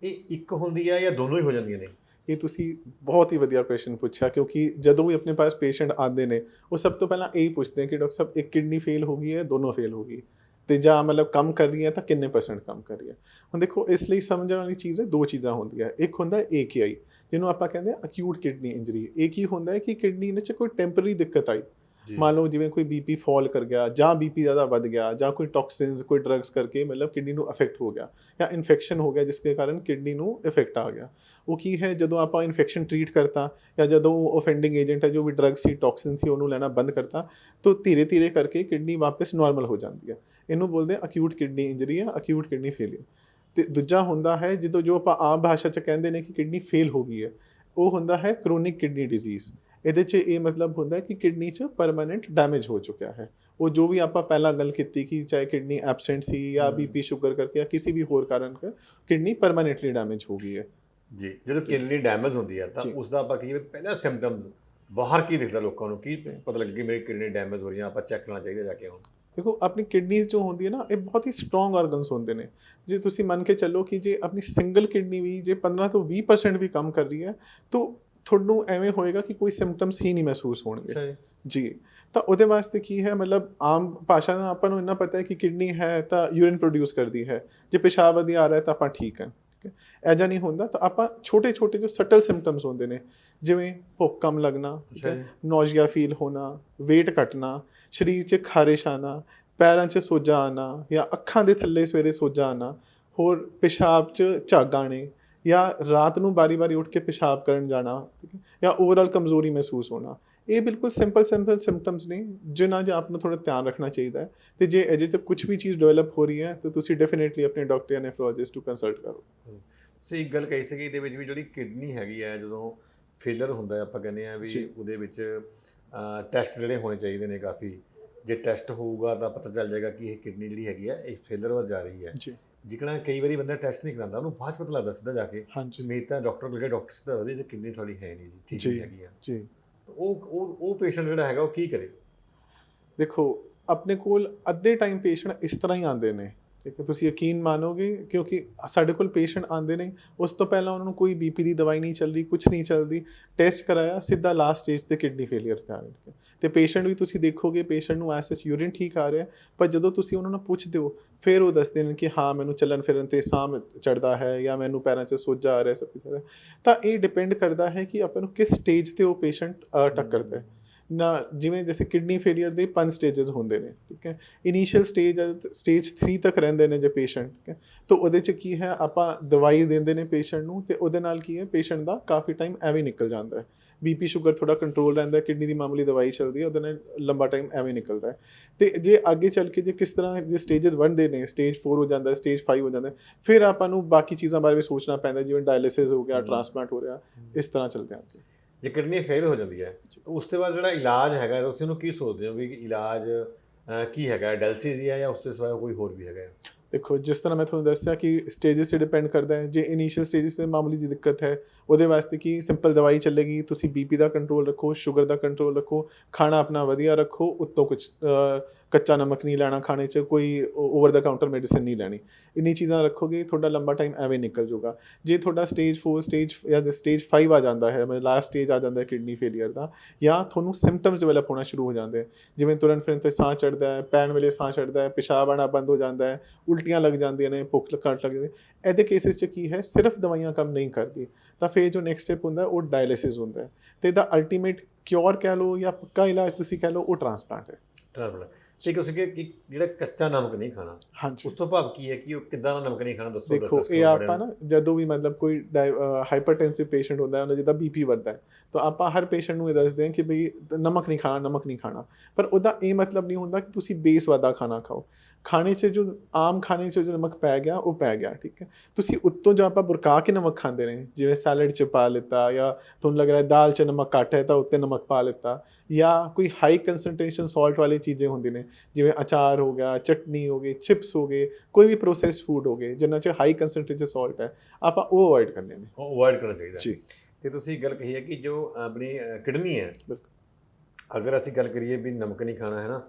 ਇਹ ਇੱਕ ਹੁੰਦੀ ਆ ਜਾਂ ਦੋਨੋਂ ਹੀ ਹੋ ਜਾਂਦੀਆਂ ਨੇ? ਇਹ ਤੁਸੀਂ ਬਹੁਤ ਹੀ ਵਧੀਆ ਕੁਐਸਚਨ ਪੁੱਛਿਆ, ਕਿਉਂਕਿ ਜਦੋਂ ਵੀ ਆਪਣੇ ਪਾਸ ਪੇਸ਼ੈਂਟ ਆਉਂਦੇ ਨੇ, ਉਹ ਸਭ ਤੋਂ ਪਹਿਲਾਂ ਇਹੀ ਪੁੱਛਦੇ ਨੇ ਕਿ ਡਾਕਟਰ ਸਾਹਿਬ, ਇੱਕ ਕਿਡਨੀ ਫੇਲ ਹੋ ਗਈ ਹੈ, ਦੋਨੋਂ ਫੇਲ ਹੋ ਗਈ। ਤੇ ਜਾਂ ਮਤਲਬ ਕੰਮ ਕਰ ਰਹੀ ਹੈ ਤਾਂ ਕਿੰਨੇ ਪਰਸੈਂਟ ਕੰਮ ਕਰ ਰਹੀ ਹੈ? ਹੁਣ ਦੇਖੋ, ਇਸ ਲਈ ਸਮਝਣ ਵਾਲੀ ਚੀਜ਼ ਹੈ, ਦੋ ਚੀਜ਼ਾਂ ਹੁੰਦੀਆਂ। ਇੱਕ ਹੁੰਦਾ ਹੈ AKI ਜਿਹਨੂੰ ਆਪਾਂ ਕਹਿੰਦੇ ਆ ਅਕਿਊਟ ਕਿਡਨੀ ਇੰਜਰੀ ਇਹ ਕੀ ਹੁੰਦਾ ਹੈ ਕਿ ਕਿਡਨੀ ਵਿੱਚ ਕੋਈ ਟੈਂਪਰੇਰੀ ਦਿੱਕਤ ਆਈ। ਮੰਨ ਲਓ ਜਿਵੇਂ ਕੋਈ ਬੀਪੀ ਫਾਲ ਕਰ ਗਿਆ ਜਾਂ ਬੀਪੀ ਜ਼ਿਆਦਾ ਵੱਧ ਗਿਆ ਜਾਂ ਕੋਈ ਟੌਕਸਿਨਸ ਕੋਈ ਡਰੱਗਸ ਕਰਕੇ ਮਤਲਬ ਕਿਡਨੀ ਨੂੰ ਅਫੈਕਟ ਹੋ ਗਿਆ ਜਾਂ ਇਨਫੈਕਸ਼ਨ ਹੋ ਗਿਆ ਜਿਸ ਦੇ ਕਾਰਨ ਕਿਡਨੀ ਨੂੰ ਇਫੈਕਟ ਆ ਗਿਆ। ਉਹ ਕੀ ਹੈ? ਜਦੋਂ ਆਪਾਂ ਇਨਫੈਕਸ਼ਨ ਟਰੀਟ ਕਰਤਾ ਜਾਂ ਜਦੋਂ ਉਹ ਆਫੈਂਡਿੰਗ ਏਜੰਟ ਹੈ ਜੋ ਵੀ ਡਰੱਗ ਸੀ ਟੌਕਸਿਨ ਸੀ, ਉਹਨੂੰ ਲੈਣਾ ਬੰਦ ਕਰਤਾ, ਤਾਂ ਧੀਰੇ ਧੀਰੇ ਕਰਕੇ ਕਿਡਨੀ ਵਾਪਸ ਨਾਰਮਲ ਹੋ ਜਾਂਦੀ ਹੈ। ਇਹਨੂੰ ਬੋਲਦੇ ਆ ਅਕਿਊਟ ਕਿਡਨੀ ਇੰਜਰੀ ਜਾਂ ਅਕਿਊਟ ਕਿਡਨੀ ਫੇਲਿਅਰ ਤੇ ਦੂਜਾ ਹੁੰਦਾ ਹੈ ਜਦੋਂ ਜੋ ਆਪਾਂ ਆਮ ਭਾਸ਼ਾ 'ਚ ਕਹਿੰਦੇ ਨੇ ਕਿ ਕਿਡਨੀ ਫੇਲ ਹੋ ਗਈ ਹੈ, ਉਹ ਹੁੰਦਾ ਹੈ ਕ੍ਰੋਨਿਕ ਕਿਡਨੀ ਡਿਜ਼ੀਜ਼ ਇਹਦੇ 'ਚ ਇਹ ਮਤਲਬ ਹੁੰਦਾ ਹੈ ਕਿ ਕਿਡਨੀ 'ਚ ਪਰਮਾਨੈਂਟ ਡੈਮੇਜ ਹੋ ਚੁੱਕਿਆ ਹੈ। ਉਹ ਜੋ ਵੀ ਆਪਾਂ ਪਹਿਲਾਂ ਗੱਲ ਕੀਤੀ ਕਿ ਚਾਹੇ ਕਿਡਨੀ ਐਬਸੈਂਟ ਸੀ ਜਾਂ ਹਮ। ਬੀਪੀ ਸ਼ੂਗਰ ਕਰਕੇ ਜਾਂ ਕਿਸੇ ਵੀ ਹੋਰ ਕਾਰਨ ਕਰ ਕਿਡਨੀ ਪਰਮਾਨੈਂਟਲੀ ਡੈਮੇਜ ਹੋ ਗਈ ਹੈ। ਜੀ ਜਦੋਂ ਕਿਡਨੀ ਡੈਮੇਜ ਹੁੰਦੀ ਹੈ ਤਾਂ ਜੀ। ਉਸ ਦਾ ਆਪਾਂ ਕਹੀਏ ਪਹਿਲਾ ਸਿੰਪਟਮਸ ਬਾਹਰ ਕੀ ਦਿਖਦਾ ਲੋਕਾਂ ਨੂੰ? ਕੀ ਪਤਾ ਲੱਗੇ ਕਿ ਮੇਰੀ ਕਿਡਨੀ ਡੈਮੇਜ ਹੋ ਰਹੀ ਹੈ ਆਪਾਂ ਚੈੱਕ ਕਰਨਾ ਚਾਹੀਦਾ ਜਾ ਕੇ ਹੁਣ। ਦੇਖੋ ਆਪਣੀ ਕਿਡਨੀਜ਼ ਜੋ ਹੁੰਦੀ ਹੈ ਨਾ ਇਹ ਬਹੁਤ ਹੀ ਸਟਰੋਂਗ ਆਰਗਨਸ ਹੁੰਦੇ ਨੇ। ਜੇ ਤੁਸੀਂ ਮੰਨ ਕੇ ਚੱਲੋ ਕਿ ਜੇ ਆਪਣੀ ਸਿੰਗਲ ਕਿਡਨੀ ਵੀ ਜੇ 15 ਤੋਂ 20% ਵੀ ਕੰਮ ਕਰ ਰਹੀ ਹੈ ਤਾਂ ਤੁਹਾਨੂੰ ਐਵੇਂ ਹੋਏਗਾ ਕਿ ਕੋਈ ਸਿੰਪਟਮਸ ਹੀ ਨਹੀਂ ਮਹਿਸੂਸ ਹੋਣਗੇ। ਜੀ। ਤਾਂ ਉਹਦੇ ਵਾਸਤੇ ਕੀ ਹੈ? ਮਤਲਬ ਆਮ ਭਾਸ਼ਾ ਨਾਲ ਆਪਾਂ ਨੂੰ ਇੰਨਾ ਪਤਾ ਹੈ ਕਿ ਕਿਡਨੀ ਹੈ ਤਾਂ ਯੂਰਿਨ ਪ੍ਰੋਡਿਊਸ ਕਰਦੀ ਹੈ। ਜੇ ਪਿਸ਼ਾਬ ਵਧੀਆ ਆ ਰਿਹਾ ਤਾਂ ਆਪਾਂ ਠੀਕ ਹਾਂ। ਠੀਕ ਹੈ। ਐਜਾ ਨਹੀਂ ਹੁੰਦਾ ਤਾਂ ਆਪਾਂ ਛੋਟੇ ਛੋਟੇ ਜੋ ਸਟਲ ਸਿੰਪਟਮਸ ਹੁੰਦੇ ਨੇ ਜਿਵੇਂ ਭੁੱਖ ਕਮ ਲੱਗਣਾ। ਨੌਜੀਆ ਫੀਲ ਹੋਣਾ weight ਘਟਣਾ ਸਰੀਰ 'ਚ ਖਾਰਿਸ਼ ਆਣਾ ਪੈਰਾਂ 'ਚ ਸੋਜਾ ਆਣਾ ਜਾਂ ਅੱਖਾਂ ਦੇ ਥੱਲੇ ਸਵੇਰੇ ਸੋਜਾ ਆਣਾ ਹੋਰ ਪਿਸ਼ਾਬ 'ਚ ਝੱਗ ਆਣੇ ਜਾਂ ਰਾਤ ਨੂੰ ਬਾਰੀ-ਬਾਰੀ ਉੱਠ ਕੇ ਪਿਸ਼ਾਬ ਕਰਨ ਜਾਣਾ ਠੀਕ ਹੈ ਜਾਂ ਓਵਰਆਲ ਕਮਜ਼ੋਰੀ ਮਹਿਸੂਸ ਹੋਣਾ ਇਹ ਬਿਲਕੁਲ ਸਿੰਪਲ ਸਿੰਪਲ ਸਿੰਪਟਮਸ ਨੇ ਜਿਨ੍ਹਾਂ ਆਪ ਨੂੰ ਥੋੜਾ ਧਿਆਨ ਰੱਖਣਾ ਚਾਹੀਦਾ ਹੈ। ਤੇ ਜੇ ਅਜੇ ਤੱਕ ਕੁਝ ਵੀ ਚੀਜ਼ ਡਿਵੈਲਪ ਹੋ ਰਹੀ ਹੈ ਤਾਂ ਤੁਸੀਂ ਡੈਫੀਨਿਟਲੀ ਆਪਣੇ ਡਾਕਟਰ ਜਾਂ ਨੈਫਰੋਲੋਜਿਸਟ ਨੂੰ ਕੰਸਲਟ ਕਰੋ। ਸੋ ਇੱਕ ਗੱਲ ਕਹੀ ਸੀਗੀ ਇਹਦੇ ਵਿੱਚ ਵੀ ਜਿਹੜੀ ਕਿਡਨੀ ਹੈਗੀ ਹੈ ਜਦੋਂ ਫੇਲਰ ਹੁੰਦਾ ਹੈ ਆਪਾਂ ਕਹਿੰਦੇ ਆ ਵੀ। ਉਹਦੇ ਵਿੱਚ ਟੈਸਟ ਜਿਹੜੇ ਹੋਣੇ ਚਾਹੀਦੇ ਨੇ ਕਾਫੀ। ਜੇ ਟੈਸਟ ਹੋਊਗਾ ਤਾਂ ਪਤਾ ਚੱਲ ਜਾਏਗਾ ਕਿ ਇਹ ਕਿਡਨੀ ਜਿਹੜੀ ਹੈਗੀ ਹੈ ਇਹ ਫੇਲਰ ਵੱਲ ਜਾ ਰਹੀ ਹੈ। ਜੀ। ਜਿਕਣਾ ਕਈ ਵਾਰੀ ਬੰਦਾ ਟੈਸਟ ਨਹੀਂ ਕਰਾਉਂਦਾ ਉਹਨੂੰ ਬਾਅਦ ਪਤਾ ਲੱਗਦਾ ਸਿੱਧਾ ਜਾ ਕੇ ਹਾਂਜੀ। ਮੇਰੀ ਤਾਂ ਡਾਕਟਰ ਕੋਲ ਗਿਆ ਡਾਕਟਰ ਸਿੱਧਾ ਦੱਸਦੇ ਕਿ ਕਿਡਨੀ ਤੁਹਾਡੀ ਹੈ ਨਹੀਂ ਜੀ ਠੀਕ। ਨਹੀਂ ਹੈਗੀ ਆ। ਜੀ। ਉਹ ਉਹ ਉਹ ਪੇਸ਼ੈਂਟ ਜਿਹੜਾ ਹੈਗਾ ਉਹ ਕੀ ਕਰੇ? ਦੇਖੋ ਆਪਣੇ ਕੋਲ ਅੱਧੇ ਟਾਈਮ ਪੇਸ਼ੈਂਟ ਇਸ ਤਰ੍ਹਾਂ ਹੀ ਆਉਂਦੇ ਨੇ। ਠੀਕ ਹੈ, ਤੁਸੀਂ ਯਕੀਨ ਮਾਨੋਗੇ? ਕਿਉਂਕਿ ਸਾਡੇ ਕੋਲ ਪੇਸ਼ੈਂਟ ਆਉਂਦੇ ਨੇ, ਉਸ ਤੋਂ ਪਹਿਲਾਂ ਉਹਨਾਂ ਨੂੰ ਕੋਈ ਬੀਪੀ ਦੀ ਦਵਾਈ ਨਹੀਂ ਚੱਲ ਰਹੀ ਕੁਝ ਨਹੀਂ ਚੱਲਦੀ। ਟੈਸਟ ਕਰਾਇਆ, ਸਿੱਧਾ ਲਾਸਟ ਸਟੇਜ ਤੇ ਕਿਡਨੀ ਫੇਲਿਅਰ ਤੇ ਆ ਗਏ ਤੇ ਪੇਸ਼ੈਂਟ ਵੀ ਤੁਸੀਂ ਦੇਖੋਗੇ ਪੇਸ਼ੈਂਟ ਨੂੰ ਐਸ ਸੱਚ ਯੂਰਿਨ ਠੀਕ ਆ ਰਿਹਾ, ਪਰ ਜਦੋਂ ਤੁਸੀਂ ਉਹਨਾਂ ਨੂੰ ਪੁੱਛਦੇ ਹੋ, ਫਿਰ ਉਹ ਦੱਸਦੇ ਨੇ ਕਿ ਹਾਂ, ਮੈਨੂੰ ਚੱਲਣ ਫਿਰਨ ਤੇ ਸਾਹ ਚੜਦਾ ਹੈ ਜਾਂ ਮੈਨੂੰ ਪੈਰਾਂ 'ਚ ਸੋਜਾ ਆ ਰਿਹਾ, ਸਭ ਕੁਝ ਆ ਰਿਹਾ। ਤਾਂ ਇਹ ਡਿਪੈਂਡ ਕਰਦਾ ਹੈ ਕਿ ਆਪਾਂ ਨੂੰ ਕਿਸ ਸਟੇਜ ਤੇ ਉਹ ਪੇਸ਼ੈਂਟ ਟੱਕਰਦਾ ਹੈ। ਨਾ ਜਿਵੇਂ ਜੈਸੇ ਕਿਡਨੀ ਫੇਲਿਅਰ ਦੇ ਪੰਜ ਸਟੇजेस ਹੁੰਦੇ ਨੇ ਠੀਕ ਹੈ? ਇਨੀਸ਼ੀਅਲ ਸਟੇਜ ਸਟੇਜ 3 ਤੱਕ ਰਹਿੰਦੇ ਨੇ ਜੇ ਪੇਸ਼ੈਂਟ ਠੀਕ ਹੈ? ਤਾਂ ਉਹਦੇ ਚ ਕੀ ਹੈ? ਆਪਾਂ ਦਵਾਈ ਦਿੰਦੇ ਨੇ ਪੇਸ਼ੈਂਟ ਨੂੰ ਤੇ ਉਹਦੇ ਨਾਲ ਕੀ ਹੈ? ਪੇਸ਼ੈਂਟ ਦਾ ਕਾਫੀ ਟਾਈਮ ਐਵੇਂ ਨਿਕਲ ਜਾਂਦਾ ਹੈ। ਬੀਪੀ ਸ਼ੂਗਰ ਥੋੜਾ ਕੰਟਰੋਲ ਰਹਿੰਦਾ ਕਿਡਨੀ ਦੀ ਮਾਮੂਲੀ ਦਵਾਈ ਚੱਲਦੀ ਹੈ ਉਹਦੇ ਨਾਲ ਲੰਬਾ ਟਾਈਮ ਐਵੇਂ ਨਿਕਲਦਾ ਹੈ। ਤੇ ਜੇ ਅੱਗੇ ਚੱਲ ਕੇ ਜੇ ਕਿਸ ਤਰ੍ਹਾਂ ਜੇ ਸਟੇਜਸ ਬਣਦੇ ਨੇ ਸਟੇਜ 4 ਹੋ ਜਾਂਦਾ ਸਟੇਜ 5 ਹੋ ਜਾਂਦਾ ਫਿਰ ਆਪਾਂ ਨੂੰ ਬਾਕੀ ਚੀਜ਼ਾਂ ਬਾਰੇ ਵੀ ਸੋਚਣਾ ਪੈਂਦਾ ਜਿਵੇਂ ਡਾਇਲਿਸਿਸ ਹੋ ਗਿਆ ਟ੍ਰਾਂਸਪਲਾਂਟ ਹੋ ਰਿਹਾ ਇਸ ਤਰ੍ਹਾਂ ਚੱਲਦੇ ਆਂ। ਜੇ ਕਿਡਨੀ ਫੇਲ ਹੋ ਜਾਂਦੀ ਹੈ ਉਸ ਤੋਂ ਬਾਅਦ ਜਿਹੜਾ ਇਲਾਜ ਹੈਗਾ ਤੁਸੀਂ ਉਹਨੂੰ ਕੀ ਸੋਚਦੇ ਹੋ ਵੀ ਇਲਾਜ ਕੀ ਹੈਗਾ? ਡਾਇਲਸਿਸ ਹੀ ਹੈ ਜਾਂ ਉਸ ਤੋਂ ਸਿਵਾ ਕੋਈ ਹੋਰ ਵੀ ਹੈਗਾ ਦੇਖੋ ਜਿਸ ਤਰ੍ਹਾਂ ਮੈਂ ਤੁਹਾਨੂੰ ਦੱਸਿਆ ਕਿ ਸਟੇजेस ਤੇ ਡਿਪੈਂਡ ਕਰਦਾ ਹੈ ਜੇ ਇਨੀਸ਼ੀਅਲ ਸਟੇजेस ਤੇ ਮਾਮੂਲੀ ਜੀ ਦਿੱਕਤ ਹੈ ਉਹਦੇ ਵਾਸਤੇ ਕੀ ਸਿੰਪਲ ਦਵਾਈ ਚੱਲੇਗੀ ਤੁਸੀਂ ਬੀਪੀ ਦਾ ਕੰਟਰੋਲ ਰੱਖੋ ਸ਼ੂਗਰ ਦਾ ਕੰਟਰੋਲ ਰੱਖੋ ਖਾਣਾ ਆਪਣਾ ਵਧੀਆ ਰੱਖੋ ਉੱਤੋਂ ਕੁਝ ਕੱਚਾ ਨਮਕ ਨਹੀਂ ਲੈਣਾ ਖਾਣੇ 'ਚ, ਕੋਈ ਓਵਰ ਦਾ ਕਾਊਂਟਰ ਮੈਡੀਸਿਨ ਨਹੀਂ ਲੈਣੀ। ਇੰਨੀ ਚੀਜ਼ਾਂ ਰੱਖੋਗੇ, ਤੁਹਾਡਾ ਲੰਬਾ ਟਾਈਮ ਐਵੇਂ ਨਿਕਲ ਜਾਊਗਾ। ਜੇ ਤੁਹਾਡਾ ਸਟੇਜ 4 ਸਟੇਜ ਜਾਂ ਸਟੇਜ 5 ਆ ਜਾਂਦਾ ਹੈ, ਮਤਲਬ ਲਾਸਟ ਸਟੇਜ ਆ ਜਾਂਦਾ ਹੈ ਕਿਡਨੀ ਫੇਲਿਅਰ ਦਾ, ਜਾਂ ਤੁਹਾਨੂੰ ਸਿੰਪਟਮਸ ਡਿਵੈਲਪ ਹੋਣਾ ਸ਼ੁਰੂ ਹੋ ਜਾਂਦੇ ਜਿਵੇਂ ਤੁਰਨ ਫਿਰਨ ਤੇ ਸਾਹ ਚੜਦਾ ਹੈ, ਪੈਣ ਵੇਲੇ ਸਾਹ ਚੜਦਾ ਹੈ, ਪਿਸ਼ਾਬ ਆਣਾ ਬੰਦ ਹੋ ਜਾਂਦਾ ਹੈ, ਉਲਟੀਆਂ ਲੱਗ ਜਾਂਦੀਆਂ ਨੇ, ਭੁੱਖ ਘੱਟ ਲੱਗਦੀ ਇਹਦੇ ਕੇਸਿਸ 'ਚ ਕੀ ਹੈ, ਸਿਰਫ ਦਵਾਈਆਂ ਕੰਮ ਨਹੀਂ ਕਰਦੀ। ਤਾਂ ਫਿਰ ਜੋ ਨੈਕਸਟ ਸਟੈਪ ਹੁੰਦਾ, ਉਹ ਡਾਇਲਿਸਿਸ ਹੁੰਦਾ ਹੈ। ਤੇ ਦਾ ਅਲਟੀਮੇਟ ਕਿਉਰ ਕਹਿ ਲਓ ਜਾਂ ਪੱਕਾ ਇਲਾਜ ਤੁਸੀਂ ਕਹਿ ਲਓ, ਉਹ ਟ੍ਰਾਂਸਪਲਾਂਟ ਹੈ। ਟ੍ਰਾਂਸਪਲਾਂਟ ਤੇ ਤੁਸੀਂ ਕਿ ਜਿਹੜਾ ਕੱਚਾ ਨਮਕ ਨਹੀਂ ਖਾਣਾ ਹਾਂਜੀ। ਉਸ ਤੋਂ ਭਾਵ ਕੀ ਹੈ ਕਿ ਉਹ ਕਿੱਦਾਂ ਦਾ ਨਮਕ ਨਹੀਂ ਖਾਣਾ ਦੱਸੋ ਦੇਖੋ ਇਹ ਆਪਾਂ ਨੂੰ। ਜਦੋਂ ਵੀ ਮਤਲਬ ਕੋਈ ਹਾਈਪਰਟੈਂਸਿਵ ਪੇਸ਼ੈਂਟ ਹੁੰਦਾ ਹੈ ਉਹਨਾਂ ਜਿਹਦਾ ਬੀਪੀ ਵੱਧਦਾ ਹੈ ਤਾਂ ਆਪਾਂ ਹਰ ਪੇਸ਼ੈਂਟ ਨੂੰ ਇਹ ਦੱਸਦੇ ਹਾਂ ਕਿ ਭਈ ਨਮਕ ਨਹੀਂ ਖਾਣਾ ਨਮਕ ਨਹੀਂ ਖਾਣਾ। ਪਰ ਉਹਦਾ ਇਹ ਮਤਲਬ ਨਹੀਂ ਹੁੰਦਾ ਕਿ ਤੁਸੀਂ ਬੇਸ ਵਾਦਾ ਖਾਣਾ ਖਾਓ। ਖਾਣੇ 'ਚ ਜੋ ਆਮ ਖਾਣੇ 'ਚ ਜੋ ਨਮਕ ਪੈ ਗਿਆ ਉਹ ਪੈ ਗਿਆ ਠੀਕ ਹੈ। ਤੁਸੀਂ ਉੱਤੋਂ ਜੋ ਆਪਾਂ ਬੁਰਕਾ ਕੇ ਨਮਕ ਖਾਂਦੇ ਨੇ ਜਿਵੇਂ ਸੈਲਡ 'ਚ ਪਾ ਲਿੱਤਾ ਜਾਂ ਤੁਹਾਨੂੰ ਲੱਗ ਰਿਹਾ ਦਾਲ 'ਚ ਨਮਕ ਘੱਟ ਹੈ ਤਾਂ ਉੱਤੇ ਨਮਕ ਪਾ ਲਿੱਤਾ ਜਾਂ ਕੋਈ ਹਾਈ ਕਨਸੈਂਟ੍ਰੇਸ਼ਨ ਸਾਲਟ ਵਾਲੀ ਚੀਜ਼ਾਂ ਹੁੰਦੀਆਂ ਨੇ ਜਿਵੇਂ ਅਚਾਰ ਹੋ ਗਿਆ ਚਟਨੀ ਹੋ ਗਈ ਚਿਪਸ ਹੋ ਗਏ ਕੋਈ ਵੀ ਪ੍ਰੋਸੈਸਡ ਫੂਡ ਹੋ ਗਏ ਜਿਨ੍ਹਾਂ 'ਚ ਹਾਈ ਕਨਸੈਂਟ੍ਰੇਸ਼ਨ ਸਾਲਟ ਹੈ ਆਪਾਂ ਉਹ ਅਵੋਇਡ ਕਰਨੇ ਨੇ। ਉਹ ਅਵੋਇਡ ਕਰਨਾ ਚਾਹੀਦਾ ਜੀ। ਤੇ ਤੁਸੀਂ ਗੱਲ ਕਹੀ ਹੈ ਕਿ ਜੋ ਆਪਣੀ ਕਿਡਨੀ ਹੈ। ਅਗਰ ਅਸੀਂ ਗੱਲ ਕਰੀਏ ਵੀ ਨਮਕ ਨਹੀਂ ਖਾਣਾ ਹੈ ਨਾ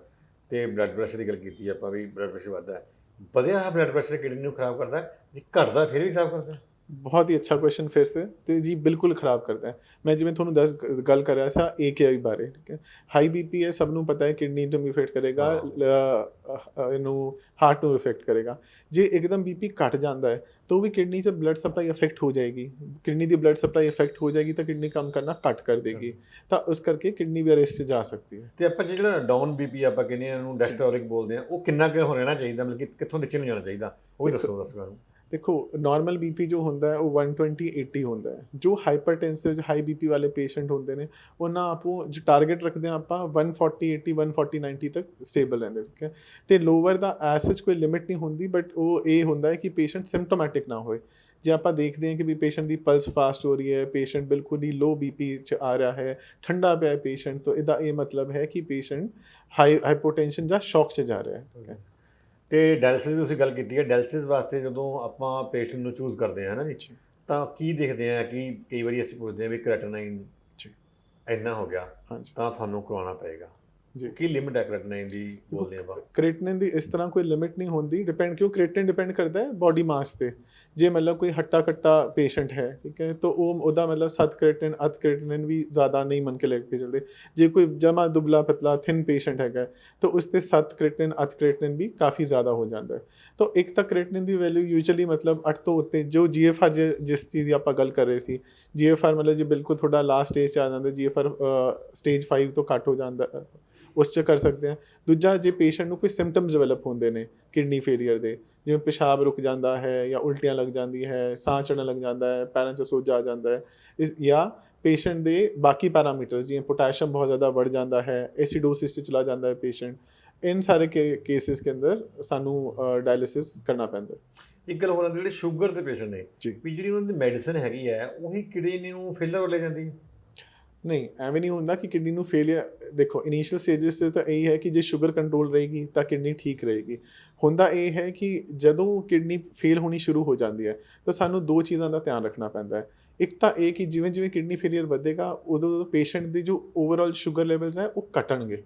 ਤੇ ਬਲੱਡ ਪ੍ਰੈਸ਼ਰ ਦੀ ਗੱਲ ਕੀਤੀ ਆਪਾਂ ਵੀ ਬਲੱਡ ਪ੍ਰੈਸ਼ਰ ਵੱਧਦਾ ਹੈ ਵਧਿਆ ਹੋਇਆ ਬਲੱਡ ਪ੍ਰੈਸ਼ਰ ਕਿਡਨੀ ਨੂੰ ਖਰਾਬ ਕਰਦਾ ਜੇ ਘਟਦਾ ਫਿਰ ਵੀ ਖਰਾਬ ਕਰਦਾ ਬਹੁਤ ਹੀ ਅੱਛਾ ਕੁਐਸਚਨ ਫਿਰ ਸੇ। ਤੇ ਜੀ ਬਿਲਕੁਲ ਖਰਾਬ ਕਰਦਾ ਹੈ। ਮੈਂ ਜਿਵੇਂ ਤੁਹਾਨੂੰ ਦੱਸ ਗੱਲ ਕਰ ਰਿਹਾ ਸੀ ਏਕੇਆਈ ਬਾਰੇ ਠੀਕ ਹੈ। ਹਾਈ ਬੀਪੀ ਹੈ ਸਭ ਨੂੰ ਪਤਾ ਹੈ ਕਿਡਨੀ ਨੂੰ ਇਫੈਕਟ ਕਰੇਗਾ ਇਹਨੂੰ ਹਾਰਟ ਨੂੰ ਇਫੈਕਟ ਕਰੇਗਾ। ਜੇ ਇੱਕਦਮ ਬੀਪੀ ਘਟ ਜਾਂਦਾ ਹੈ ਤਾਂ ਉਹ ਵੀ ਕਿਡਨੀ 'ਚ ਬਲੱਡ ਸਪਲਾਈ ਇਫੈਕਟ ਹੋ ਜਾਏਗੀ। ਕਿਡਨੀ ਦੀ ਬਲੱਡ ਸਪਲਾਈ ਇਫੈਕਟ ਹੋ ਜਾਏਗੀ ਤਾਂ ਕਿਡਨੀ ਕੰਮ ਕਰਨਾ ਘੱਟ ਕਰ ਦੇਗੀ। ਤਾਂ ਉਸ ਕਰਕੇ ਕਿਡਨੀ ਵੀ ਅਰੈਸਟ 'ਚ ਜਾ ਸਕਦੀ ਹੈ। ਤੇ ਆਪਾਂ ਜਿਹੜਾ ਡਾਊਨ ਬੀਪੀ ਆਪਾਂ ਕਹਿੰਦੇ ਆ ਇਹਨੂੰ ਡੈਸਟੋਲਿਕ ਬੋਲਦੇ ਆ ਉਹ ਕਿੰਨਾ ਕੁ ਹੋ ਰਹਿਣਾ ਚਾਹੀਦਾ? ਮਤਲਬ ਕਿ ਕਿੱਥੋਂ ਨੀਚੇ ਨੂੰ ਜਾਣਾ ਚਾਹੀਦਾ? ਉਹ ਵੀ ਦੱਸੋ ਨੂੰ ਦੇਖੋ ਨਾਰਮਲ ਬੀਪੀ ਜੋ ਹੁੰਦਾ ਹੈ, ਉਹ 120 80 ਹੁੰਦਾ ਹੈ। ਜੋ ਹਾਈਪਰਟੈਂਸਿਵ ਹਾਈ ਬੀਪੀ ਵਾਲੇ ਪੇਸ਼ੈਂਟ ਹੁੰਦੇ ਨੇ, ਉਹਨਾਂ ਆਪੋ ਜੋ ਟਾਰਗੇਟ ਰੱਖਦੇ ਆ ਆਪਾਂ 140 80 140 90 ਤੱਕ ਸਟੇਬਲ ਰਹਿੰਦੇ, ਠੀਕ ਹੈ? ਤੇ ਲੋਅਰ ਦਾ ਐਸਚ ਕੋਈ ਲਿਮਿਟ ਨਹੀਂ ਹੁੰਦੀ ਬਟ ਉਹ ਇਹ ਹੁੰਦਾ ਹੈ ਕਿ ਪੇਸ਼ੈਂਟ ਸਿੰਪਟੋਮੈਟਿਕ ਨਾ ਹੋਏ। ਜੇ ਆਪਾਂ ਦੇਖਦੇ ਹਾਂ ਕਿ ਵੀ ਪੇਸ਼ੈਂਟ ਦੀ ਪਲਸ ਫਾਸਟ ਹੋ ਰਹੀ ਹੈ ਪੇਸ਼ੈਂਟ ਬਿਲਕੁਲ ਹੀ ਲੋ ਬੀਪੀ ਚ ਆ ਰਿਹਾ ਹੈ, ਠੰਡਾ ਪਿਆ ਹੈ ਪੇਸ਼ੈਂਟ ਤਾਂ ਇਹਦਾ ਇਹ ਮਤਲਬ ਹੈ ਕਿ ਪੇਸ਼ੈਂਟ ਹਾਈ ਹਾਈਪੋਟੈਂਸ਼ਨ ਜਾਂ ਸ਼ੌਕ ਚ ਜਾ ਰਿਹਾ ਹੈ, ਠੀਕ ਹੈ? ਤੇ ਡਾਇਲਿਸਿਸ ਦੀ ਤੁਸੀਂ ਗੱਲ ਕੀਤੀ ਹੈ ਡਾਇਲਿਸਿਸ ਵਾਸਤੇ ਜਦੋਂ ਆਪਾਂ ਪੇਸ਼ੈਂਟ ਨੂੰ ਚੂਜ਼ ਕਰਦੇ ਆ ਨਾ ਜੀ। ਤਾਂ ਕੀ ਦੇਖਦੇ ਆ ਕਿ ਕਈ ਵਾਰੀ ਅਸੀਂ ਪੁੱਛਦੇ ਆ ਵੀ ਕ੍ਰੈਟਿਨਾਈਨ ਜੀ। ਇੰਨਾ ਹੋ ਗਿਆ ਤਾਂ ਤੁਹਾਨੂੰ ਕਰਵਾਉਣਾ ਪਏਗਾ ਜੀ। ਕੀ ਲਿਮਿਟ ਹੈ ਕ੍ਰੈਟਿਨਾਈਨ ਦੀ ਬੋਲਦੇ ਆਪਾਂ? ਕ੍ਰੇਟਿਨਿਨ ਦੀ ਇਸ ਤਰ੍ਹਾਂ ਕੋਈ ਲਿਮਿਟ ਨਹੀਂ ਹੁੰਦੀ। ਡਿਪੈਂਡ ਕਿਉਂ? ਕ੍ਰੇਟਿਨ ਡਿਪੈਂਡ ਕਰਦਾ ਹੈ ਬਾਡੀ ਮਾਸ ਤੇ। ਜੇ ਮਤਲਬ ਕੋਈ ਹੱਟਾ ਕੱਟਾ ਪੇਸ਼ੈਂਟ ਹੈ ਠੀਕ ਹੈ ਤਾਂ ਉਹ ਉਹਦਾ ਮਤਲਬ ਸਤ ਕ੍ਰੇਟਿਨ ਅਤ ਕ੍ਰੇਟਿਨਿਨ ਵੀ ਜ਼ਿਆਦਾ ਨਹੀਂ ਮੰਨ ਕੇ ਲੈ ਕੇ ਚੱਲਦੇ। ਜੇ ਕੋਈ ਜਮਾ ਦੁਬਲਾ ਪਤਲਾ ਥਿਨ ਪੇਸ਼ੈਂਟ ਹੈਗਾ ਤਾਂ ਉਸ ਤੇ ਸਤ ਕ੍ਰੇਟਿਨ ਅਤ ਕ੍ਰੇਟਿਨ ਵੀ ਕਾਫੀ ਜ਼ਿਆਦਾ ਹੋ ਜਾਂਦਾ ਹੈ। ਤਾਂ ਇੱਕ ਤਾਂ ਕ੍ਰੇਟਿਨਿਨ ਦੀ ਵੈਲਿਊ ਯੂਜੂਅਲੀ ਮਤਲਬ 8 ਤੋਂ ਉੱਤੇ ਜੋ ਜੀਐਫਆਰ ਜਿਸ ਚੀਜ਼ ਦੀ ਆਪਾਂ ਗੱਲ ਕਰ ਰਹੇ ਸੀ ਜੀਐਫਆਰ ਮਤਲਬ ਜੇ ਬਿਲਕੁਲ ਤੁਹਾਡਾ ਲਾਸਟ ਸਟੇਜ 'ਚ ਆ ਜਾਂਦਾ ਜੀਐਫਆਰ ਸਟੇਜ 5 ਤੋਂ ਘੱਟ ਹੋ ਜਾਂਦਾ ਉਸ 'ਚ ਕਰ ਸਕਦੇ ਆ ਦੂਜਾ ਜੇ ਪੇਸ਼ੈਂਟ ਨੂੰ ਕੋਈ ਸਿੰਪਟਮਸ ਡਿਵੈਲਪ ਹੁੰਦੇ ਨੇ ਕਿਡਨੀ ਫੇਲਿਅਰ ਦੇ ਜਿਵੇਂ ਪਿਸ਼ਾਬ ਰੁਕ ਜਾਂਦਾ ਹੈ ਜਾਂ ਉਲਟੀਆਂ ਲੱਗ ਜਾਂਦੀ ਹੈ ਸਾਹ ਚੜਨ ਲੱਗ ਜਾਂਦਾ ਹੈ ਪੈਰਾਂ 'ਚ ਸੋਜਾ ਆ ਜਾਂਦਾ ਹੈ ਇਸ ਜਾਂ ਪੇਸ਼ੈਂਟ ਦੇ ਬਾਕੀ ਪੈਰਾਮੀਟਰਸ ਜਿਵੇਂ ਪੋਟਾਸ਼ੀਅਮ ਬਹੁਤ ਜ਼ਿਆਦਾ ਵੱਧ ਜਾਂਦਾ ਹੈ ਐਸਿਡੋਸਿਸ 'ਚ ਚਲਾ ਜਾਂਦਾ ਹੈ ਪੇਸ਼ੈਂਟ ਇਨ ਸਾਰੇ ਕੇਸਿਸ ਕੇ ਅੰਦਰ ਸਾਨੂੰ ਡਾਇਲਿਸਿਸ ਕਰਨਾ ਪੈਂਦਾ ਹੈ। ਇੱਕ ਗੱਲ ਹੋਰ ਆਉਂਦੀ ਜਿਹੜੇ ਸ਼ੂਗਰ ਦੇ ਪੇਸ਼ੈਂਟ ਨੇ। ਵੀ ਜਿਹੜੀ ਉਹਨਾਂ ਦੀ ਮੈਡੀਸਿਨ ਹੈਗੀ ਹੈ ਉਹੀ ਕਿਡਨੀ ਨੂੰ ਫੇਲਰ ਲੈ ਜਾਂਦੀ ਹੈ ਨਹੀਂ ਐਵੇਂ ਨਹੀਂ ਹੁੰਦਾ ਕਿ ਕਿਡਨੀ ਨੂੰ ਫੇਲਿਅਰ ਦੇਖੋ ਇਨੀਸ਼ੀਅਲ ਸਟੇजेस ਤੇ ਤਾਂ ਇਹ ਹੈ ਕਿ ਜੇ ਸ਼ੂਗਰ ਕੰਟਰੋਲ ਰਹੇਗੀ ਤਾਂ ਕਿਡਨੀ ਠੀਕ ਰਹੇਗੀ। ਹੁੰਦਾ ਇਹ ਹੈ ਕਿ ਜਦੋਂ ਕਿਡਨੀ ਫੇਲ ਹੋਣੀ ਸ਼ੁਰੂ ਹੋ ਜਾਂਦੀ ਹੈ ਤਾਂ ਸਾਨੂੰ ਦੋ ਚੀਜ਼ਾਂ ਦਾ ਧਿਆਨ ਰੱਖਣਾ ਪੈਂਦਾ ਹੈ। ਇੱਕ ਤਾਂ ਇਹ ਕਿ ਜਿਵੇਂ ਜਿਵੇਂ ਕਿਡਨੀ ਫੇਲਿਅਰ ਵਧੇਗਾ ਉਦੋਂ ਪੇਸ਼ੈਂਟ ਦੀ ਜੋ ਓਵਰਆਲ ਸ਼ੂਗਰ ਲੈਵਲਸ ਹੈ ਉਹ ਘਟਣਗੇ।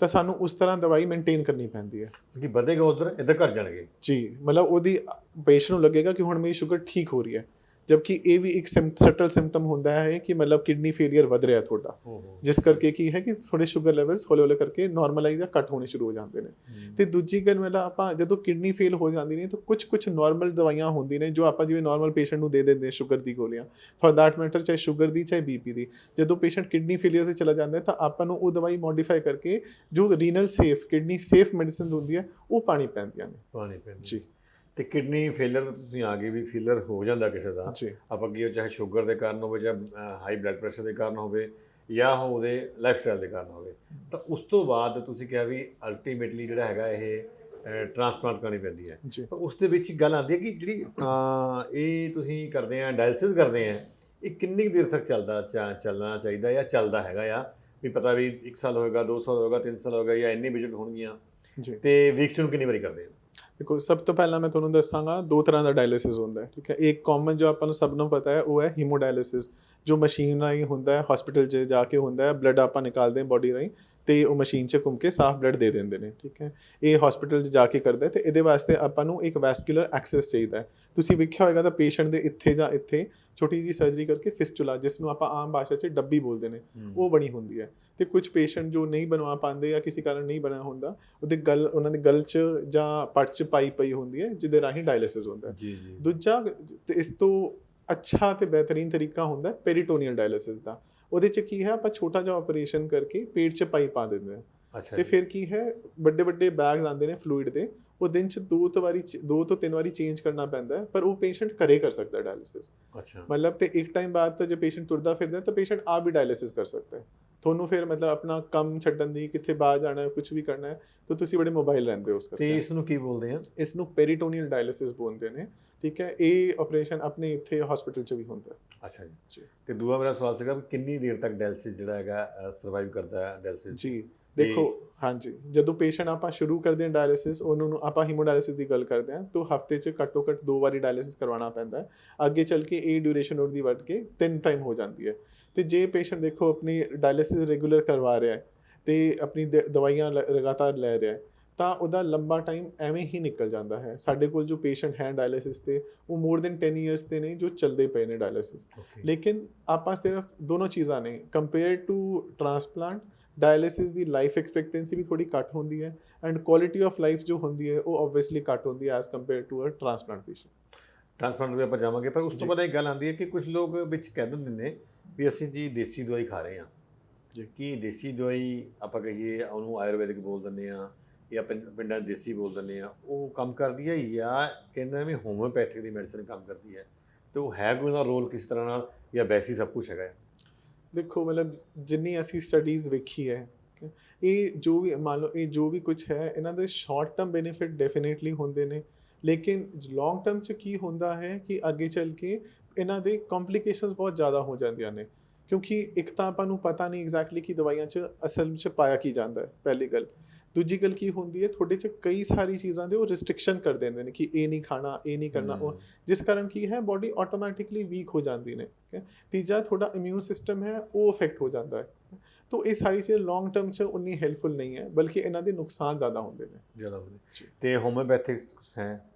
ਤਾਂ ਸਾਨੂੰ ਉਸ ਤਰ੍ਹਾਂ ਦਵਾਈ ਮੇਨਟੇਨ ਕਰਨੀ ਪੈਂਦੀ ਹੈ। ਕਿ ਵਧੇਗਾ ਉਧਰ ਇੱਧਰ ਘਟ ਜਾਣਗੇ। ਜੀ ਮਤਲਬ ਉਹਦੀ ਪੇਸ਼ੈਂਟ ਨੂੰ ਲੱਗੇਗਾ ਕਿ ਹੁਣ ਮੇਰੀ ਸ਼ੂਗਰ ਠੀਕ ਹੋ ਰਹੀ ਹੈ। ਜਦਕਿ ਇਹ ਵੀ ਇੱਕ ਸਟਲ ਸਿੰਪਟਮ ਹੁੰਦਾ ਹੈ ਕਿ ਮਤਲਬ ਕਿਡਨੀ ਫੇਲਿਅਰ ਵਧ ਰਿਹਾ ਤੁਹਾਡਾ। ਜਿਸ ਕਰਕੇ ਕੀ ਹੈ ਕਿ ਥੋੜੇ ਸ਼ੂਗਰ ਲੈਵਲਸ ਹੌਲੀ ਹੌਲੀ ਕਰਕੇ ਨਾਰਮਲਾਈਜ਼ ਜਾਂ ਘਟ ਹੋਣੇ ਸ਼ੁਰੂ ਹੋ ਜਾਂਦੇ ਨੇ। ਤੇ ਦੂਜੀ ਗੱਲ ਮਤਲਬ ਆਪਾਂ ਜਦੋਂ ਕਿਡਨੀ ਫੇਲ ਹੋ ਜਾਂਦੀ ਨੇ ਤਾਂ ਕੁਝ ਕੁਝ ਨਾਰਮਲ ਦਵਾਈਆਂ ਹੁੰਦੀਆਂ ਨੇ ਜੋ ਆਪਾਂ ਜਿਵੇਂ ਨਾਰਮਲ ਪੇਸ਼ੈਂਟ ਨੂੰ ਦੇ ਦਿੰਦੇ ਸ਼ੂਗਰ ਦੀ ਗੋਲੀਆਂ। ਫॉर ਦੈਟ ਮੈਟਰ ਚਾਹੇ ਸ਼ੂਗਰ ਦੀ ਚਾਹੇ ਬੀਪੀ ਦੀ। ਜਦੋਂ ਪੇਸ਼ੈਂਟ ਕਿਡਨੀ ਫੇਲਿਅਰ ਤੇ ਚਲਾ ਜਾਂਦਾ ਤਾਂ ਆਪਾਂ ਨੂੰ ਉਹ ਦਵਾਈ ਮੋਡੀਫਾਈ ਕਰਕੇ ਜੋ renal safe kidney safe medicine ਹੁੰਦੀ ਹੈ ਉਹ ਪਾਣੀ ਪੈਂਦੀਆਂ ਨੇ। ਪਾਣੀ ਪੈਂਦੀ ਜੀ। ਤੇ ਕਿਡਨੀ ਫੇਲਰ ਤੁਸੀਂ ਆ ਗਏ ਵੀ ਫੇਲਰ ਹੋ ਜਾਂਦਾ ਕਿਸੇ ਦਾ। ਜੀ। ਆਪਾਂ ਕੀ ਉਹ ਚਾਹੇ ਸ਼ੂਗਰ ਦੇ ਕਾਰਨ ਹੋਵੇ ਜਾਂ ਹਾਈ ਬਲੱਡ ਪ੍ਰੈਸ਼ਰ ਦੇ ਕਾਰਨ ਹੋਵੇ ਜਾਂ ਉਹ ਉਹਦੇ ਲਾਈਫ ਸਟਾਈਲ ਦੇ ਕਾਰਨ ਹੋਵੇ। ਤਾਂ ਉਸ ਤੋਂ ਬਾਅਦ ਤੁਸੀਂ ਕਿਹਾ ਵੀ ਅਲਟੀਮੇਟਲੀ ਜਿਹੜਾ ਹੈਗਾ ਇਹ ਟ੍ਰਾਂਸਪਲਾਂਟ ਕਰਨੀ ਪੈਂਦੀ ਹੈ। ਪਰ ਉਸ ਦੇ ਵਿੱਚ ਗੱਲ ਆਉਂਦੀ ਹੈ ਕਿ ਜਿਹੜੀ ਇਹ ਤੁਸੀਂ ਕਰਦੇ ਆ ਡਾਇਲਿਸਿਸ ਕਰਦੇ ਆ ਇਹ ਕਿੰਨੀ ਦੇਰ ਤੱਕ ਚੱਲਦਾ ਚੱਲਣਾ ਚਾਹੀਦਾ ਜਾਂ ਚੱਲਦਾ ਹੈਗਾ ਆ? ਵੀ ਪਤਾ ਵੀ 1 ਸਾਲ ਹੋਏਗਾ 2 ਸਾਲ ਹੋਏਗਾ 3 ਸਾਲ ਹੋਏਗਾ ਜਾਂ ਇੰਨੀ ਵਿਜ਼ਿਟ ਹੋਣਗੀਆਂ। ਤੇ ਵੀਕ ਚ ਕਿੰਨੀ ਵਾਰੀ ਕਰਦੇ ਆ? ਦੇਖੋ, ਸਭ ਤੋਂ ਪਹਿਲਾਂ ਮੈਂ ਤੁਹਾਨੂੰ ਦੱਸਾਂਗਾ ਦੋ ਤਰ੍ਹਾਂ ਦਾ ਡਾਇਲਿਸਿਸ ਹੁੰਦਾ ਹੈ, ਠੀਕ ਹੈ? ਇੱਕ ਕਾਮਨ ਜੋ ਆਪਾਂ ਨੂੰ ਸਭ ਨੂੰ ਪਤਾ ਹੈ, ਉਹ ਹੈ ਹੀਮੋਡਾਇਲਿਸਿਸ ਜੋ ਮਸ਼ੀਨ ਰਾਹੀਂ ਹੁੰਦਾ ਹੈ ਹਸਪੀਟਲ 'ਚ ਜਾ ਕੇ ਹੁੰਦਾ ਹੈ ਬਲੱਡ ਆਪਾਂ ਨਿਕਾਲਦੇ ਹਾਂ ਬੋਡੀ ਰਾਹੀਂ ਤੇ ਉਹ ਮਸ਼ੀਨ 'ਚ ਘੁੰਮ ਕੇ ਸਾਫ਼ ਬਲੱਡ ਦੇ ਦਿੰਦੇ ਨੇ ਠੀਕ ਹੈ? ਇਹ ਹਸਪੀਟਲ 'ਚ ਜਾ ਕੇ ਕਰਦਾ ਤੇ ਇਹਦੇ ਵਾਸਤੇ ਆਪਾਂ ਨੂੰ ਇੱਕ ਵੈਸਕੂਲਰ ਐਕਸੈਸ ਚਾਹੀਦਾ ਹੈ। ਤੁਸੀਂ ਵੇਖਿਆ ਹੋਵੇਗਾ ਤਾਂ ਪੇਸ਼ੈਂਟ ਦੇ ਇੱਥੇ ਜਾਂ ਇੱਥੇ ਛੋਟੀ ਜੀ ਸਰਜਰੀ ਕਰਕੇ ਫਿਸਟੂਲਾ ਜਿਸ ਨੂੰ ਆਪਾਂ ਆਮ ਭਾਸ਼ਾ 'ਚ ਡੱਬੀ ਬੋਲਦੇ ਨੇ ਉਹ ਬਣੀ ਹੁੰਦੀ ਹੈ। ਤੇ ਕੁਝ ਪੇਸ਼ੈਂਟ ਜੋ ਨਹੀਂ ਬਣਵਾ ਪਾਉਂਦੇ ਜਾਂ ਕਿਸੇ ਕਾਰਨ ਨਹੀਂ ਬਣਿਆ ਹੁੰਦਾ ਉਹਦੇ ਗਲ ਉਹਨਾਂ ਦੇ ਗਲ 'ਚ ਜਾਂ ਪੱਟ 'ਚ ਪਾਈ ਪਈ ਹੁੰਦੀ ਹੈ ਜਿਹਦੇ ਰਾਹੀਂ ਡਾਇਲਿਸਿਸ ਹੁੰਦਾ ਹੈ। ਜੀ ਜੀ। ਦੂਜਾ ਇਸ ਤੋਂ ਅੱਛਾ ਤੇ ਬਿਹਤਰੀਨ ਤਰੀਕਾ ਹੁੰਦਾ ਪੈਰੀਟੋਨੀਅਲ ਡਾਇਲਿਸਿਸ ਦਾ। ਉਹਦੇ 'ਚ ਕੀ ਹੈ ਆਪਾਂ ਛੋਟਾ ਜਿਹਾ ਆਪਰੇਸ਼ਨ ਕਰਕੇ ਪੇਟ 'ਚ ਪਾਈ ਪਾ ਦਿੰਦੇ ਅੱਛਾ ਤੇ। ਫਿਰ ਕੀ ਹੈ ਵੱਡੇ ਵੱਡੇ ਬੈਗਸ ਆਉਂਦੇ ਨੇ ਫਲੂਇਡ ਦੇ ਉਹ ਦਿਨ ਚ ਦੋ ਤੋਂ ਵਾਰੀ ਦੋ ਤੋਂ ਤਿੰਨ ਵਾਰੀ ਚੇਂਜ ਕਰਨਾ ਪੈਂਦਾ ਹੈ ਪਰ ਉਹ ਪੇਸ਼ੈਂਟ ਕਰੇ ਕਰ ਸਕਦਾ ਡਾਇਲਿਸਿਸ ਅੱਛਾ। ਮਤਲਬ ਤੇ ਇੱਕ ਟਾਈਮ ਬਾਅਦ ਤਾਂ ਜੇ ਪੇਸ਼ੈਂਟ ਤੁਰਦਾ ਫਿਰਦਾ ਤਾਂ ਪੇਸ਼ੈਂਟ ਆਪ ਵੀ ਡਾਇਲਿਸਿਸ ਕਰ ਸਕਦਾ ਹੈ। ਤੁਹਾਨੂੰ ਫਿਰ ਮਤਲਬ ਆਪਣਾ ਕੰਮ ਛੱਡਣ ਦੀ ਕਿੱਥੇ ਬਾਹਰ ਜਾਣਾ ਹੈ ਕੁਝ ਵੀ ਕਰਨਾ ਹੈ ਤਾਂ ਤੁਸੀਂ ਬੜੇ ਮੋਬਾਈਲ ਰਹਿੰਦੇ ਹੋ ਉਸ ਤੇ ਕਰਕੇ। ਇਸ ਨੂੰ ਕੀ ਬੋਲਦੇ ਆ? ਇਸ ਨੂੰ ਪੈਰੀਟੋਨੀਅਲ ਡਾਇਲਿਸਿਸ ਬੋਲਦੇ ਨੇ ਠੀਕ ਹੈ? ਇਹ ਆਪਰੇਸ਼ਨ ਆਪਣੇ ਇੱਥੇ ਹਸਪੀਟਲ 'ਚ ਵੀ ਹੁੰਦਾ ਹੈ। ਅੱਛਾ ਜੀ। ਤੇ ਦੂਆ ਮੇਰਾ ਸਵਾਲ ਸੀਗਾ ਵੀ ਕਿੰਨੀ ਦੇਰ ਤੱਕ ਡਾਇਲਿਸਿਸ ਜਿਹੜਾ ਹੈਗਾ ਸਰਵਾਈਵ ਕਰਦਾ ਹੈ ਡਾਇਲਿਸਿਸ ਜੀ ਦੇਖੋ ਹਾਂਜੀ ਜਦੋਂ ਪੇਸ਼ੈਂਟ ਆਪਾਂ ਸ਼ੁਰੂ ਕਰਦੇ ਹਾਂ ਡਾਇਲਿਸਿਸ ਉਹਨੂੰ ਨੂੰ ਆਪਾਂ ਹੀਮੋਡਾਇਲਿਸਿਸ ਦੀ ਗੱਲ ਕਰਦੇ ਹਾਂ ਤਾਂ ਹਫ਼ਤੇ 'ਚ ਘੱਟੋ ਘੱਟ ਦੋ ਵਾਰੀ ਡਾਇਲਿਸਿਸ ਕਰਵਾਉਣਾ ਪੈਂਦਾ ਹੈ। ਅੱਗੇ ਚੱਲ ਕੇ ਇਹ ਡਿਊਰੇਸ਼ਨ ਉਹਦੀ ਵੱਧ ਕੇ ਤਿੰਨ ਟਾਈਮ ਹੋ ਜਾਂਦੀ ਹੈ। ਤੇ ਜੇ ਪੇਸ਼ੈਂਟ ਦੇਖੋ ਆਪਣੀ ਡਾਇਲਿਸਿਸ ਰੈਗੂਲਰ ਕਰਵਾ ਰਿਹਾ ਹੈ ਤੇ ਆਪਣੀ ਦਵਾਈਆਂ ਲਗਾਤਾਰ ਲੈ ਰਿਹਾ ਹੈ ਤਾਂ ਉਹਦਾ ਲੰਬਾ ਟਾਈਮ ਐਵੇਂ ਹੀ ਨਿਕਲ ਜਾਂਦਾ ਹੈ। ਸਾਡੇ ਕੋਲ ਜੋ ਪੇਸ਼ੈਂਟ ਹੈ ਡਾਇਲਿਸਿਸ ਤੇ ਉਹ ਮੋਰ ਦੈਨ 10 ਇਅਰਸ ਤੇ ਨੇ ਜੋ ਚੱਲਦੇ ਪਏ ਨੇ ਡਾਇਲਿਸਿਸ ਲੇਕਿਨ ਆਪਾਂ ਸਿਰਫ ਦੋਨੋਂ ਚੀਜ਼ਾਂ ਨੇ ਕੰਪੇਅਰ ਟੂ ਟ੍ਰਾਂਸਪਲਾਂਟ ਡਾਇਲਿਸਿਸ ਦੀ ਲਾਈਫ ਐਕਸਪੈਕਟੈਂਸੀ ਵੀ ਥੋੜੀ ਘੱਟ ਹੁੰਦੀ ਹੈ ਐਂਡ ਕੁਆਲਿਟੀ ਆਫ ਲਾਈਫ ਜੋ ਹੁੰਦੀ ਹੈ ਉਹ ਆਬਵੀਅਸਲੀ ਘੱਟ ਹੁੰਦੀ ਹੈ as compare to uh transplant patient transplant ਦੇ ਆਪਾਂ ਜਾਵਾਂਗੇ ਪਰ ਉਸ ਤੋਂ। ਬਾਅਦ ਇੱਕ ਗੱਲ ਆਉਂਦੀ ਹੈ ਕਿ ਕੁਝ ਲੋਕ ਵਿੱਚ ਕਹਿ ਦਿੰਦੇ ਨੇ ਵੀ ਅਸੀਂ ਜੀ ਦੇਸੀ ਦਵਾਈ ਖਾ ਰਹੇ ਹਾਂ ਜੀ। ਕੀ ਦੇਸੀ ਦਵਾਈ ਆਪਾਂ ਕਹੀਏ ਉਹਨੂੰ ਆਯੁਰਵੈਦਿਕ ਬੋਲ ਦਿੰਦੇ ਆ ਜਾਂ ਪਿੰਡਾਂ ਦੇਸੀ ਬੋਲ ਦਿੰਦੇ ਆ ਉਹ ਕੰਮ ਕਰਦੀ ਹੈ ਜਾਂ ਕਹਿੰਦੇ ਵੀ ਹੋਮਿਓਪੈਥਿਕ ਦੀ ਮੈਡੀਸਿਨ ਕੰਮ ਕਰਦੀ ਹੈ ਤੇ ਉਹ ਹੈ ਕੋਈ ਉਹਦਾ ਰੋਲ ਕਿਸ ਤਰ੍ਹਾਂ ਨਾਲ ਜਾਂ ਵੈਸੀ ਸਭ ਕੁਝ ਹੈਗਾ? ਦੇਖੋ ਮਤਲਬ ਜਿੰਨੀ ਅਸੀਂ ਸਟੱਡੀਜ਼ ਵੇਖੀ ਹੈ, ਇਹ ਜੋ ਵੀ ਮੰਨ ਲਓ ਇਹ ਜੋ ਵੀ ਕੁਝ ਹੈ ਇਹਨਾਂ ਦੇ ਸ਼ਾਰਟ ਟਰਮ ਬੈਨੀਫਿਟ ਡੈਫੀਨੇਟਲੀ ਹੁੰਦੇ ਨੇ ਲੇਕਿਨ ਲੌਂਗ ਟਰਮ ਚ ਕੀ ਹੁੰਦਾ ਹੈ ਕਿ ਅੱਗੇ ਚੱਲ ਕੇ ਇਹਨਾਂ ਦੇ ਕੰਪਲਿਕੇਸ਼ਨਸ ਬਹੁਤ ਜ਼ਿਆਦਾ ਹੋ ਜਾਂਦੀਆਂ ਨੇ ਕਿਉਂਕਿ ਇੱਕ ਤਾਂ ਆਪਾਂ ਨੂੰ ਪਤਾ ਨਹੀਂ ਐਗਜ਼ੈਕਟਲੀ ਕਿ ਦਵਾਈਆਂ 'ਚ ਅਸਲ ਵਿੱਚ ਪਾਇਆ ਕੀ ਜਾਂਦਾ ਹੈ ਪਹਿਲੀ ਗੱਲ। ਦੂਜੀ ਗੱਲ ਕੀ ਹੁੰਦੀ ਹੈ ਤੁਹਾਡੇ 'ਚ ਕਈ ਸਾਰੀ ਚੀਜ਼ਾਂ ਦੇ ਉਹ ਰਿਸਟ੍ਰਿਕਸ਼ਨ ਕਰ ਦਿੰਦੇ ਨੇ ਕਿ ਇਹ ਨਹੀਂ ਖਾਣਾ ਇਹ ਨਹੀਂ ਕਰਨਾ ਉਹ ਜਿਸ ਕਾਰਨ ਕੀ ਹੈ ਬਾਡੀ ਆਟੋਮੈਟਿਕਲੀ ਵੀਕ ਹੋ ਜਾਂਦੀ ਨੇ ਠੀਕ ਹੈ। ਤੀਜਾ ਤੁਹਾਡਾ ਇਮਿਊਨ ਸਿਸਟਮ ਹੈ ਉਹ ਅਫੈਕਟ ਹੋ ਜਾਂਦਾ ਹੈ। ਤਾਂ ਇਹ ਸਾਰੀ ਚੀਜ਼ ਲੌਂਗ ਟਰਮ 'ਚ ਉਨੀ ਹੈਲਪਫੁਲ ਨਹੀਂ ਹੈ ਬਲਕਿ ਇਹਨਾਂ ਦੇ ਨੁਕਸਾਨ ਜ਼ਿਆਦਾ ਹੁੰਦੇ ਨੇ। ਜ਼ਿਆਦਾ ਜੀ। ਤੇ ਹੋਮਿਓਪੈਥਿਕ ਹੈ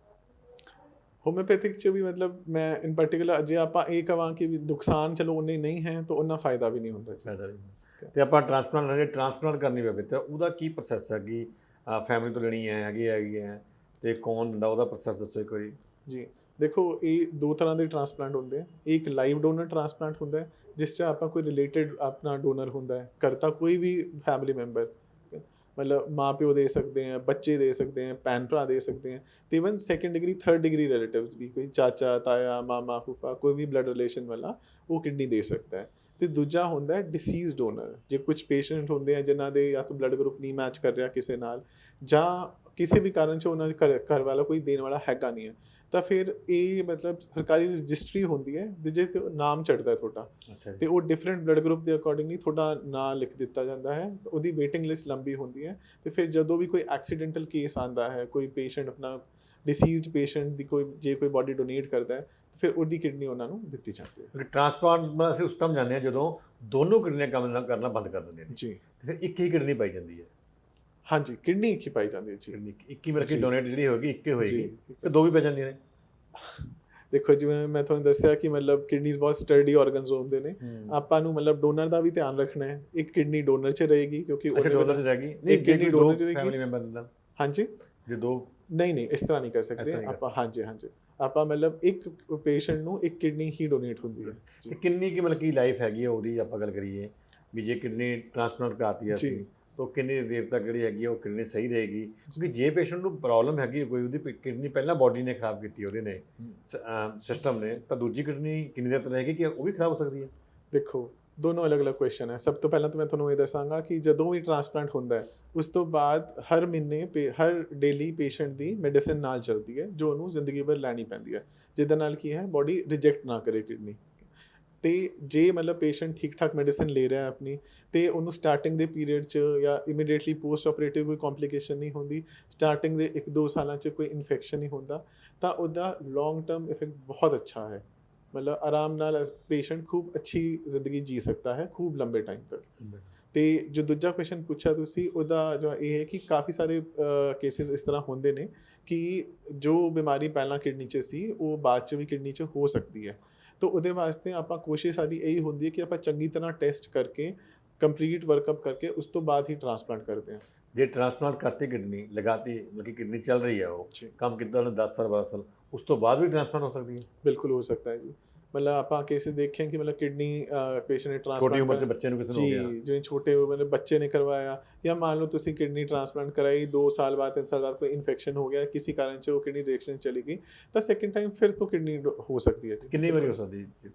ਹੋਮਿਓਪੈਥਿਕ 'ਚ ਵੀ ਮਤਲਬ ਮੈਂ ਇਨ ਪਾਰਟਿਕੂਲਰ ਜੇ ਆਪਾਂ ਇਹ ਕਹਾਂ ਕਿ ਵੀ ਨੁਕਸਾਨ ਚਲੋ ਉਨੇ ਨਹੀਂ ਹੈ ਤਾਂ ਉਹਨਾਂ ਫਾਇਦਾ ਵੀ ਨਹੀਂ ਹੁੰਦਾ ਜੀ। ਫਾਇਦਾ ਨਹੀਂ ਤੇ ਆਪਾਂ ਟ੍ਰਾਂਸਪਲਾਂਟ ਲੈਣੇ ਟ੍ਰਾਂਸਪਲਾਂਟ ਕਰਨੀ ਪਵੇ ਤਾਂ ਉਹਦਾ ਕੀ ਪ੍ਰੋਸੈਸ ਹੈ ਕਿ ਫੈਮਿਲੀ ਤੋਂ ਲੈਣੀ ਹੈ ਹੈਗੀ ਹੈਗੀ ਹੈ ਤੇ ਕੌਣ ਦਿੰਦਾ ਉਹਦਾ ਪ੍ਰੋਸੈਸ ਦੱਸੋ ਇੱਕ ਵਾਰੀ। ਜੀ ਦੇਖੋ ਇਹ ਦੋ ਤਰ੍ਹਾਂ ਦੇ ਟ੍ਰਾਂਸਪਲਾਂਟ ਹੁੰਦੇ ਆ। ਇੱਕ ਲਾਈਵ ਡੋਨਰ ਟ੍ਰਾਂਸਪਲਾਂਟ ਹੁੰਦਾ ਹੈ ਜਿਸ 'ਚ ਆਪਾਂ ਕੋਈ ਰਿਲੇਟਡ ਆਪਣਾ ਡੋਨਰ ਹੁੰਦਾ ਹੈ ਕਰਤਾ ਕੋਈ ਵੀ ਫੈਮਿਲੀ ਮੈਂਬਰ ਮਤਲਬ ਮਾਂ ਪਿਓ ਦੇ ਸਕਦੇ ਆ, ਬੱਚੇ ਦੇ ਸਕਦੇ ਆ, ਭੈਣ ਭਰਾ ਦੇ ਸਕਦੇ ਆ, ਤੇ even second degree third degree relatives ਵੀ, ਕੋਈ ਚਾਚਾ, ਤਾਇਆ, ਮਾਮਾ, ਫੁਫਾ, ਕੋਈ ਵੀ ਬਲੱਡ ਰਿਲੇਸ਼ਨ ਵਾਲਾ, ਉਹ ਕਿਡਨੀ ਦੇ ਸਕਦਾ ਹੈ। ਤੇ ਦੂਜਾ ਹੁੰਦਾ ਹੈ ਡਿਸੀਜ਼ ਡੋਨਰ ਜੇ ਕੁਝ ਪੇਸ਼ੈਂਟ ਹੁੰਦੇ ਆ, ਜਿਨ੍ਹਾਂ ਦੇ ਜਾਂ ਤਾਂ ਬਲੱਡ ਗਰੁੱਪ ਨਹੀਂ ਮੈਚ ਕਰ ਰਿਹਾ ਕਿਸੇ ਨਾਲ, ਜਾਂ ਕਿਸੇ ਵੀ ਕਾਰਨ 'ਚ ਉਹਨਾਂ ਦੇ ਘਰ ਘਰ ਵਾਲਾ ਕੋਈ ਦੇਣ ਵਾਲਾ ਹੈਗਾ ਨਹੀਂ ਹੈ। ਤਾਂ ਫਿਰ ਇਹ ਮਤਲਬ ਸਰਕਾਰੀ ਰਜਿਸਟਰੀ ਹੁੰਦੀ ਹੈ ਜਿਸ ਤੇ ਨਾਮ ਚੜਦਾ ਹੈ ਤੁਹਾਡਾ। ਤੇ ਉਹ ਡਿਫਰੈਂਟ ਬਲੱਡ ਗਰੁੱਪ ਦੇ ਅਕੋਰਡਿੰਗਲੀ ਤੁਹਾਡਾ ਨਾਂ ਲਿਖ ਦਿੱਤਾ ਜਾਂਦਾ ਹੈ ਉਹਦੀ ਵੇਟਿੰਗ ਲਿਸਟ ਲੰਬੀ ਹੁੰਦੀ ਹੈ। ਤੇ ਫਿਰ ਜਦੋਂ ਵੀ ਕੋਈ ਐਕਸੀਡੈਂਟਲ ਕੇਸ ਆਂਦਾ ਹੈ ਕੋਈ ਪੇਸ਼ੈਂਟ ਆਪਣਾ ਡਿਸੀਜ਼ਡ ਪੇਸ਼ੈਂਟ ਦੀ ਕੋਈ ਜੇ ਕੋਈ ਬਾਡੀ ਡੋਨੇਟ ਕਰਦਾ ਹੈ ਫਿਰ ਉਹਦੀ ਕਿਡਨੀ ਉਹਨਾਂ ਨੂੰ ਦਿੱਤੀ ਜਾਂਦੀ ਹੈ। ਕਿ ਟ੍ਰਾਂਸਪਲਾਂਟ ਮਤਲਬ ਅਸੀਂ ਉਸ ਟਾਈਮ ਜਾਂਦੇ ਹਾਂ ਜਦੋਂ ਦੋਨੋਂ ਕਿਡਨੀਆਂ ਕੰਮ ਕਰਨਾ ਬੰਦ ਕਰ ਦਿੰਦੀਆਂ ਨੇ। ਜੀ। ਫਿਰ ਇੱਕ ਹੀ ਕਿਡਨੀ ਪਾਈ ਜਾਂਦੀ ਹੈ। ਹਾਂਜੀ ਕਿਡਨੀ ਇੱਕ ਹੀ ਪਾਈ ਜਾਂਦੀ ਹੈ ਜੀ। ਕਿਡਨੀ ਇੱਕ ਹੀ ਮਿਲ ਕੇ। ਡੋਨੇਟ ਜਿਹੜੀ ਹੋਏਗੀ ਇੱਕ ਹੀ ਹੋਏਗੀ ਤੇ ਦੋ ਵੀ ਪੈ ਜਾਂਦੀਆਂ ਨੇ। ਦੇਖੋ ਜਿਵੇਂ ਮੈਂ ਤੁਹਾਨੂੰ ਦੱਸਿਆ ਕਿ ਮਤਲਬ ਕਿਡਨੀਜ਼ ਬਹੁਤ ਸਟਰਡੀ ਆਰਗਨਸ ਹੁੰਦੇ ਨੇ। ਆਪਾਂ ਨੂੰ ਮਤਲਬ ਡੋਨਰ ਦਾ ਵੀ ਧਿਆਨ ਰੱਖਣਾ ਹੈ। ਇੱਕ ਕਿਡਨੀ ਡੋਨਰ 'ਚ ਰਹੇਗੀ ਕਿਉਂਕਿ ਉਹਦੇ ਡੋਨਰ ਚ ਰਹਿ ਗਈ। ਨਹੀਂ ਕਿਡਨੀ ਦੋ ਚ ਰਹੇਗੀ। ਫੈਮਿਲੀ ਮੈਂਬਰ ਦਿੰਦਾ। ਹਾਂਜੀ? ਜੇ ਦੋ ਨਹੀਂ ਨਹੀਂ ਇਸ ਤਰ੍ਹਾਂ ਨਹੀਂ ਕਰ ਸਕਦੇ। ਆਪਾਂ ਹਾਂਜੀ ਹਾਂਜੀ। ਆਪਾਂ ਮਤਲਬ ਇੱਕ ਪੇਸ਼ੈਂਟ ਨੂੰ ਇੱਕ ਕਿਡਨੀ ਹੀ ਡੋਨੇਟ ਹੁੰਦੀ ਹੈ। ਤੇ ਕਿੰਨੀ ਕੀ ਮਤਲਬ ਕੀ ਲਾਈਫ ਹੈਗੀ ਉਹਦੀ ਆਪਾਂ ਗੱਲ ਕਰੀਏ। ਵੀ ਜੇ ਕਿਡਨੀ ਟ੍ਰਾਂਸਪਲਾਂਟ ਕਰਾਤੀ ਹੈ। ਅਸੀਂ ਤਾਂ ਕਿੰਨੀ ਦੇਰ ਤੱਕ ਜਿਹੜੀ ਹੈਗੀ ਉਹ ਕਿਡਨੀ ਸਹੀ ਰਹੇਗੀ? ਕਿਉਂਕਿ ਜੇ ਪੇਸ਼ੈਂਟ ਨੂੰ ਪ੍ਰੋਬਲਮ ਹੈਗੀ ਕੋਈ ਉਹਦੀ ਕਿਡਨੀ ਪਹਿਲਾਂ ਬਾਡੀ ਨੇ ਖਰਾਬ ਕੀਤੀ ਉਹਦੇ ਨੇ ਸਿਸਟਮ ਨੇ ਤਾਂ ਦੂਜੀ ਕਿਡਨੀ ਕਿੰਨੀ ਦੇਰ ਤੱਕ ਰਹੇਗੀ ਕਿ ਉਹ ਵੀ ਖਰਾਬ ਹੋ ਸਕਦੀ ਹੈ ਦੇਖੋ ਦੋਨੋਂ ਅਲੱਗ-ਅਲੱਗ ਕੁਐਸਚਨ ਹੈ। ਸਭ ਤੋਂ ਪਹਿਲਾਂ ਤਾਂ ਮੈਂ ਤੁਹਾਨੂੰ ਇਹ ਦੱਸਾਂਗਾ ਕਿ ਜਦੋਂ ਵੀ ਟ੍ਰਾਂਸਪਲਾਂਟ ਹੁੰਦਾ ਹੈ ਉਸ ਤੋਂ ਬਾਅਦ ਹਰ ਮਹੀਨੇ ਹਰ ਡੇਲੀ ਪੇਸ਼ੈਂਟ ਦੀ ਮੈਡੀਸਿਨ ਨਾਲ ਚੱਲਦੀ ਹੈ ਜੋ ਉਹਨੂੰ ਜ਼ਿੰਦਗੀ ਭਰ ਲੈਣੀ ਪੈਂਦੀ ਹੈ। ਜਿਹਦੇ ਨਾਲ ਕੀ ਹੈ ਬਾਡੀ ਰਿਜੈਕਟ ਨਾ ਕਰੇ ਕਿਡਨੀ। ਤੇ ਜੇ ਮਤਲਬ ਪੇਸ਼ੈਂਟ ਠੀਕ ਠਾਕ ਮੈਡੀਸਿਨ ਲੈ ਰਿਹਾ ਹੈ ਆਪਣੀ ਤੇ ਉਹਨੂੰ ਸਟਾਰਟਿੰਗ ਦੇ ਪੀਰੀਅਡ 'ਚ ਜਾਂ ਇਮੀਡੀਏਟਲੀ ਪੋਸਟ ਆਪਰੇਟਿਵ ਕੋਈ ਕੰਪਲਿਕੇਸ਼ਨ ਨਹੀਂ ਹੁੰਦੀ ਸਟਾਰਟਿੰਗ ਦੇ 1-2 ਸਾਲਾਂ 'ਚ ਕੋਈ ਇਨਫੈਕਸ਼ਨ ਨਹੀਂ ਹੁੰਦਾ ਤਾਂ ਉਹਦਾ ਲੌਂਗ ਟਰਮ ਇਫੈਕਟ ਬਹੁਤ ਅੱਛਾ ਹੈ। ਮਤਲਬ ਆਰਾਮ ਨਾਲ ਪੇਸ਼ੈਂਟ ਖੂਬ ਅੱਛੀ ਜ਼ਿੰਦਗੀ ਜੀ ਸਕਦਾ ਹੈ ਖੂਬ ਲੰਬੇ ਟਾਈਮ ਤੱਕ। ਤੇ ਜੋ ਦੂਜਾ ਕੁਐਸਚਨ ਪੁੱਛਿਆ ਤੁਸੀਂ ਉਹਦਾ ਜੋ ਇਹ ਹੈ ਕਿ ਕਾਫੀ ਸਾਰੇ ਕੇਸਿਸ ਇਸ ਤਰ੍ਹਾਂ ਹੁੰਦੇ ਨੇ ਕਿ ਜੋ ਬਿਮਾਰੀ ਪਹਿਲਾਂ ਕਿਡਨੀ 'ਚ ਸੀ ਉਹ ਬਾਅਦ 'ਚ ਵੀ ਕਿਡਨੀ 'ਚ ਹੋ ਸਕਦੀ ਹੈ। ਤਾਂ ਉਹਦੇ ਵਾਸਤੇ ਆਪਾਂ ਕੋਸ਼ਿਸ਼ ਸਾਡੀ ਇਹੀ ਹੁੰਦੀ ਹੈ ਕਿ ਆਪਾਂ ਚੰਗੀ ਤਰ੍ਹਾਂ ਟੈਸਟ ਕਰਕੇ ਕੰਪਲੀਟ ਵਰਕਅਪ ਕਰਕੇ ਉਸ ਤੋਂ ਬਾਅਦ ਹੀ ਟ੍ਰਾਂਸਪਲਾਂਟ ਕਰਦੇ ਹਾਂ। ਜੇ ਟ੍ਰਾਂਸਪਲਾਂਟ ਕਰਤੀ ਕਿਡਨੀ ਲਗਾਤੀ ਮਤਲਬ ਕਿ ਕਿਡਨੀ ਚੱਲ ਰਹੀ ਹੈ ਉਹ ਕੰਮ ਉਹਨੇ 10 ਸਾਲ 12 ਸਾਲ ਉਸ ਤੋਂ ਬਾਅਦ ਵੀ ਟ੍ਰਾਂਸਪਲਾਂਟ ਹੋ ਸਕਦੀ ਹੈ? ਬਿਲਕੁਲ ਹੋ ਸਕਦਾ ਹੈ ਜੀ। ਮਤਲਬ ਆਪਾਂ ਕੇਸਿਸ ਦੇਖੇ ਹਨ ਕਿ ਮਤਲਬ ਕਿਡਨੀ ਪੇਸ਼ੈਂਟ ਨੇ ਟ੍ਰਾਂਸਪਲਾਂਟ ਛੋਟੀ ਉਮਰ 'ਚ ਬੱਚੇ ਨੂੰ ਕਿਸੇ ਨੂੰ ਹੋ ਗਿਆ ਜੀ ਜਿਵੇਂ ਛੋਟੇ ਮਤਲਬ ਬੱਚੇ ਨੇ ਕਰਵਾਇਆ ਜਾਂ ਮੰਨ ਲਓ ਤੁਸੀਂ ਕਿਡਨੀ ਟ੍ਰਾਂਸਪਲਾਂਟ ਕਰਾਈ 2 ਸਾਲ ਬਾਅਦ 3 ਸਾਲ ਬਾਅਦ ਕੋਈ ਇਨਫੈਕਸ਼ਨ ਹੋ ਗਿਆ ਕਿਸੇ ਕਾਰਨ ਚ ਉਹ ਕਿਡਨੀ ਰਿਐਕਸ਼ਨ ਚਲੀ ਗਈ ਤਾਂ ਸੈਕਿੰਡ ਟਾਈਮ ਫਿਰ ਤੋਂ ਕਿਡਨੀ ਹੋ ਸਕਦੀ ਹੈ ਜੀ। ਕਿੰਨੀ ਵਾਰੀ ਹੋ ਸਕਦੀ ਹੈ?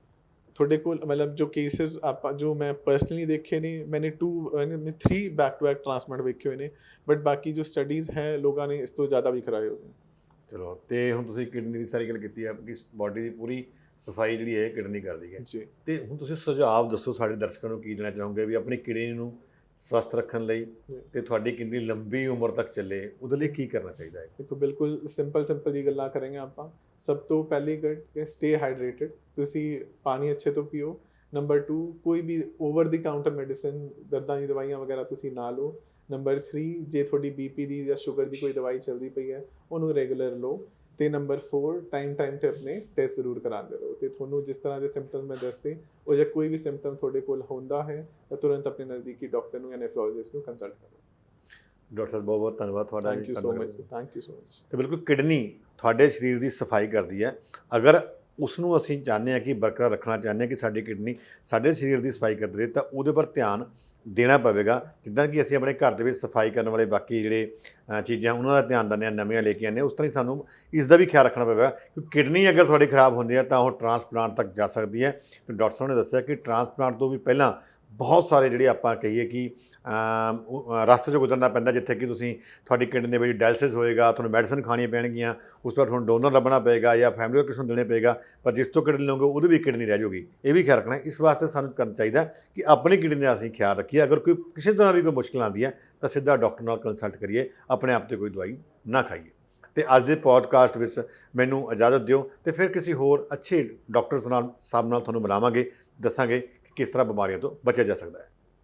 ਤੁਹਾਡੇ ਕੋਲ ਮਤਲਬ ਜੋ ਕੇਸਿਸ ਆਪਾਂ ਜੋ ਮੈਂ ਪਰਸਨਲੀ ਦੇਖੇ ਨੇ ਮੈंने 2 ਮੈਂ 3 ਬੈਕ ਟੂ ਬੈਕ ਟ੍ਰਾਂਸਪਲਾਂਟ ਵੇਖੇ ਹੋਏ ਨੇ ਬਟ ਬਾਕੀ ਜੋ ਸਟੱਡੀਜ਼ ਹੈ ਲੋਕਾਂ ਨੇ ਇਸ ਤੋਂ ਜ਼ਿਆਦਾ ਵੀ ਕਰਾਏ ਹੋਏ ਨੇ ਚਲੋ ਤੇ ਹੁਣ ਤੁਸੀਂ ਕਿਡਨੀ ਦੀ ਸਾਰੀ ਗੱਲ ਕੀਤੀ ਹੈ ਕਿ ਬਾਡੀ ਦੀ ਪੂਰੀ ਸਫ਼ਾਈ ਜਿਹੜੀ ਹੈ ਕਿਡਨੀ ਕਰਦੀ ਹੈ। ਜੀ। ਤੇ ਹੁਣ ਤੁਸੀਂ ਸੁਝਾਅ ਦੱਸੋ ਸਾਡੇ ਦਰਸ਼ਕਾਂ ਨੂੰ ਕੀ ਦੇਣਾ ਚਾਹੋਗੇ ਵੀ ਆਪਣੀ ਕਿਡਨੀ ਨੂੰ ਸਵਸਥ ਰੱਖਣ ਲਈ ਤੇ ਤੁਹਾਡੀ ਕਿਡਨੀ ਲੰਬੀ ਉਮਰ ਤੱਕ ਚੱਲੇ ਉਹਦੇ ਲਈ ਕੀ ਕਰਨਾ ਚਾਹੀਦਾ ਹੈ? ਦੇਖੋ ਬਿਲਕੁਲ ਸਿੰਪਲ ਸਿੰਪਲ ਜੀ ਗੱਲਾਂ ਕਰਾਂਗੇ ਆਪਾਂ। ਸਭ ਤੋਂ ਪਹਿਲੀ ਗੱਲ ਕਿ ਸਟੇ ਹਾਈਡਰੇਟਡ ਤੁਸੀਂ ਪਾਣੀ ਅੱਛੇ ਤੋਂ ਪੀਓ। ਨੰਬਰ 2 ਕੋਈ ਵੀ ਓਵਰ ਦੀ ਕਾਊਂਟਰ ਮੈਡੀਸਿਨ ਦਰਦਾਂ ਦੀ ਦਵਾਈਆਂ ਵਗੈਰਾ ਤੁਸੀਂ ਨਾ ਲਓ। ਨੰਬਰ 3 ਜੇ ਤੁਹਾਡੀ ਬੀਪੀ ਦੀ ਜਾਂ ਸ਼ੂਗਰ ਦੀ ਕੋਈ ਦਵਾਈ ਚੱਲਦੀ ਪਈ ਹੈ ਉਹਨੂੰ ਰੈਗੂਲਰ ਲਓ। ਤੇ ਨੰਬਰ 4 ਟਾਈਮ ਟਾਈਮ ਤੇ ਆਪਣੇ ਟੈਸਟ ਜ਼ਰੂਰ ਕਰਾਉਂਦੇ ਰਹੋ। ਤੇ ਤੁਹਾਨੂੰ ਜਿਸ ਤਰ੍ਹਾਂ ਦੇ ਸਿੰਪਟਮ ਮੈਂ ਦੱਸੇ ਉਹ ਜੇ ਕੋਈ ਵੀ ਸਿੰਪਟਮ ਤੁਹਾਡੇ ਕੋਲ ਹੁੰਦਾ ਹੈ ਤਾਂ ਤੁਰੰਤ ਆਪਣੇ ਨਜ਼ਦੀਕੀ ਡਾਕਟਰ ਨੂੰ ਜਾਂ ਨੈਫਰੋਲੋਜਿਸਟ ਨੂੰ ਕੰਸਲਟ ਕਰੋ। ਡਾਕਟਰ ਸਾਹਿਬ ਬਹੁਤ ਬਹੁਤ ਧੰਨਵਾਦ ਤੁਹਾਡਾ thank you so much. Thank you so much ਤੇ ਬਿਲਕੁਲ ਕਿਡਨੀ ਤੁਹਾਡੇ ਸਰੀਰ ਦੀ ਸਫ਼ਾਈ ਕਰਦੀ ਹੈ। ਅਗਰ ਉਸ ਨੂੰ ਅਸੀਂ ਚਾਹੁੰਦੇ ਹਾਂ ਕਿ ਬਰਕਰਾਰ ਰੱਖਣਾ ਚਾਹੁੰਦੇ ਹਾਂ ਕਿ ਸਾਡੀ ਕਿਡਨੀ ਸਾਡੇ ਸਰੀਰ ਦੀ ਸਫ਼ਾਈ ਕਰਦੀ ਰਹੇ, ਤਾਂ ਉਹਦੇ ਪਰ ਧਿਆਨ ਦੇਣਾ ਪਵੇਗਾ। ਜਿੱਦਾਂ ਕਿ ਅਸੀਂ ਆਪਣੇ ਘਰ ਦੇ ਵਿੱਚ ਸਫ਼ਾਈ ਕਰਨ ਵਾਲੇ ਬਾਕੀ ਜਿਹੜੇ ਚੀਜ਼ਾਂ, ਉਹਨਾਂ ਦਾ ਧਿਆਨ ਦਿੰਦੇ ਹਾਂ, ਨਵੀਆਂ ਲੈ ਕੇ ਆਉਂਦੇ ਹਾਂ, ਉਸ ਤਰ੍ਹਾਂ ਹੀ ਸਾਨੂੰ ਇਸ ਦਾ ਵੀ ਖਿਆਲ ਰੱਖਣਾ ਪਵੇਗਾ ਕਿ ਕਿਡਨੀ ਅਗਰ ਤੁਹਾਡੀ ਖਰਾਬ ਹੁੰਦੀ ਹੈ ਤਾਂ ਉਹ ਟ੍ਰਾਂਸਪਲਾਂਟ ਤੱਕ ਜਾ ਸਕਦੀ ਹੈ। ਤੇ ਡਾਕਟਰ ਸਾਹਿਬ ਨੇ ਦੱਸਿਆ ਕਿ ਟ੍ਰਾਂਸਪਲਾਂਟ ਤੋਂ ਵੀ ਪਹਿਲਾਂ ਬਹੁਤ ਸਾਰੇ ਜਿਹੜੇ ਆਪਾਂ ਕਹੀਏ ਕਿ ਰਸਤੇ 'ਚ ਗੁਜ਼ਰਨਾ ਪੈਂਦਾ ਜਿੱਥੇ ਕਿ ਤੁਸੀਂ ਤੁਹਾਡੀ ਕਿਡਨੀ ਦੇ ਵਿੱਚ ਡਾਇਲਸਿਸ ਹੋਏਗਾ, ਤੁਹਾਨੂੰ ਮੈਡੀਸਨ ਖਾਣੀਆਂ ਪੈਣਗੀਆਂ, ਉਸ ਤੋਂ ਬਾਅਦ ਤੁਹਾਨੂੰ ਡੋਨਰ ਲੱਭਣਾ ਪਏਗਾ ਜਾਂ ਫੈਮਿਲੀ ਕਿਸੇ ਨੂੰ ਦੇਣੇ ਪਏਗਾ, ਪਰ ਜਿਸ ਤੋਂ ਕਿਡਨੀ ਲਓਗੇ ਉਹਦੀ ਵੀ ਕਿਡਨੀ ਰਹਿ ਜਾਊਗੀ। ਇਹ ਵੀ ਖਿਆਲ ਰੱਖਣਾ, ਇਸ ਵਾਸਤੇ ਸਾਨੂੰ ਕਰਨਾ ਚਾਹੀਦਾ ਕਿ ਆਪਣੀ ਕਿਡਨੀ ਦਾ ਅਸੀਂ ਖਿਆਲ ਰੱਖੀਏ। ਅਗਰ ਕੋਈ ਕਿਸੇ ਤਰ੍ਹਾਂ ਵੀ ਕੋਈ ਮੁਸ਼ਕਲ ਆਉਂਦੀ ਹੈ, ਤਾਂ ਸਿੱਧਾ ਡਾਕਟਰ ਨਾਲ ਕੰਸਲਟ ਕਰੀਏ, ਆਪਣੇ ਆਪ ਤੇ ਕੋਈ ਦਵਾਈ ਨਾ ਖਾਈਏ। ਤੇ ਅੱਜ ਦੇ ਪੋਡਕਾਸਟ ਵਿੱਚ ਮੈਨੂੰ ਇਜਾਜ਼ਤ ਦਿਓ ਤੇ ਫਿਰ ਕਿਸੇ ਹੋਰ ਅੱਛੇ ਡਾਕਟਰਸ ਨਾਲ, ਸਾਹਿਬ ਨਾਲ ਤੁਹਾਨੂੰ ਮਿਲਾਵਾਂਗੇ, ਦੱਸਾਂਗੇ ਕਿਸ ਤਰ੍ਹਾਂ ਬਿਮਾਰੀਆਂ ਤੋਂ ਬਚਿਆ ਜਾ ਸਕਦਾ ਹੈ।